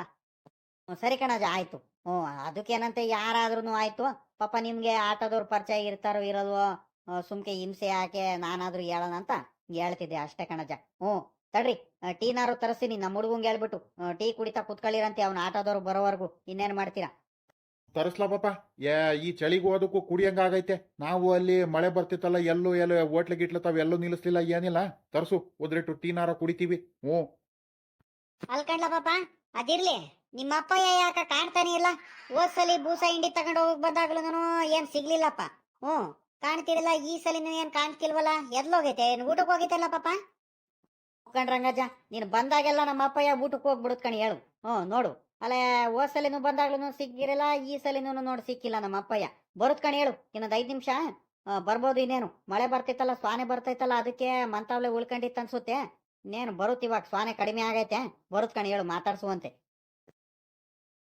ಸರಿ ಕಣಜ ಆಯ್ತು. ಹ್ಞೂ ಅದಕ್ಕೇನಂತೆ ಯಾರಾದ್ರೂ ಆಯ್ತು. ಪಾಪ ನಿಮ್ಗೆ ಆಟೋದವ್ರು ಪರಿಚಯ ಇರ್ತಾರೋ ಇರಲ್ವೋ ಸುಮ್ಕೆ ಹಿಂಸೆ ಯಾಕೆ ನಾನಾದ್ರೂ ಹೇಳೋಣ ಅಂತ ಹೇಳ್ತಿದ್ದೆ ಅಷ್ಟೇ ಕಣಜ ಹ್ಞೂ ತಡ್ರಿ ಟೀನಾರು ತರಿಸ್ತೀನಿ ನಮ್ಮ ಹುಡುಗಂಗೆ ಹೇಳ್ಬಿಟ್ಟು. ಟೀ ಕುಡಿತಾ ಕುತ್ಕೊಳ್ಳಿರಂತೆ ಅವ್ನ ಆಟೋದವ್ರು ಬರೋವರೆಗೂ. ಇನ್ನೇನ್ ಮಾಡ್ತೀರಾ? ತರಿಸ್ಲಾ ಪಾಪ. ಏ ಈ ಚಳಿಗೂ ಅದಕ್ಕೂ ಕುಡಿಯಂಗಾಗೈತೆ ನಾವು ಅಲ್ಲಿ ಮಳೆ ಬರ್ತಿತ್ತಲ್ಲ ಎಲ್ಲೂ ಎಲ್ಲೋ ಹೋಟ್ಲು ಗಿಟ್ಲು ತಾವ್ ಎಲ್ಲೂ ನಿಲ್ಲಿಸ್ಲಿಲ್ಲ ಏನಿಲ್ಲ. ತರ್ಸು ಉದ್ರಿಟ್ಟು ಟೀನಾರ ಕುಡಿತೀವಿ. ಹ್ಞೂ ಅಲ್ಕಂಡ್ಲ ಪಾಪ. ಅದಿರ್ಲಿ ನಿಮ್ಮ ಅಪ್ಪಯ್ಯ ಯಾಕ ಕಾಣ್ತಾನೆ ಇಲ್ಲ ಓದ್ಸಲಿ ಬೂಸ ಹಿಂಡಿ ತಗೊಂಡು ಹೋಗಿ ಬಂದಾಗ್ಲೂ ಏನ್ ಸಿಗ್ಲಿಲ್ಲಪ್ಪ. ಹ್ಞೂ ಕಾಣ್ತಿರಲ್ಲ ಈ ಸಲಿನೂ ಏನ್ ಕಾಣ್ತಿಲ್ವಲ್ಲ ಎಲ್ಲೋಗೈತೆ ಏನ್ ಊಟಕ್ಕೆ ಹೋಗೈತಲ್ಲ ಪಾಪ. ರಂಗಜ್ಜ, ನೀನು ಬಂದಾಗೆಲ್ಲ ನಮ್ಮ ಅಪ್ಪಯ್ಯ ಊಟಕ್ಕೆ ಹೋಗ್ಬಿಡುತ್ ಕಣಿ, ಹೇಳು. ಹ್ಞೂ, ನೋಡು. ಅಲ್ಲೇ ಹೋದ್ ಸಲಿನೂ ಬಂದಾಗ್ಲೂ ಸಿಕ್ಕಿರಲ್ಲ ಈ ಸಲಿನೂ ನೋಡಿ ಸಿಕ್ಕಿಲ್ಲ ನಮ್ಮ ಅಪ್ಪಯ್ಯ ಬರುತ್ ಕಣಿ, ಹೇಳು, ಇನ್ನೊಂದು ಐದು ನಿಮಿಷ. ಬರ್ಬೋದು ಇನ್ನೇನು. ಮಳೆ ಬರ್ತೈತಲ್ಲ ಸ್ವಾನೆ ಬರ್ತೈತಲ್ಲ ಅದಕ್ಕೆ ಮಂತಾವ್ಲೆ ಉಳ್ಕೊಂಡಿತ್ತು ಅನ್ಸುತ್ತೆ. ಇನ್ನೇನು ಬರುತ್ತೆ ಇವಾಗ ಸ್ವಾನೆ ಕಡಿಮೆ ಆಗೈತೆ. ಬರುತ್ ಕಣಿ ಹೇಳು ಮಾತಾಡ್ಸುವಂತೆ.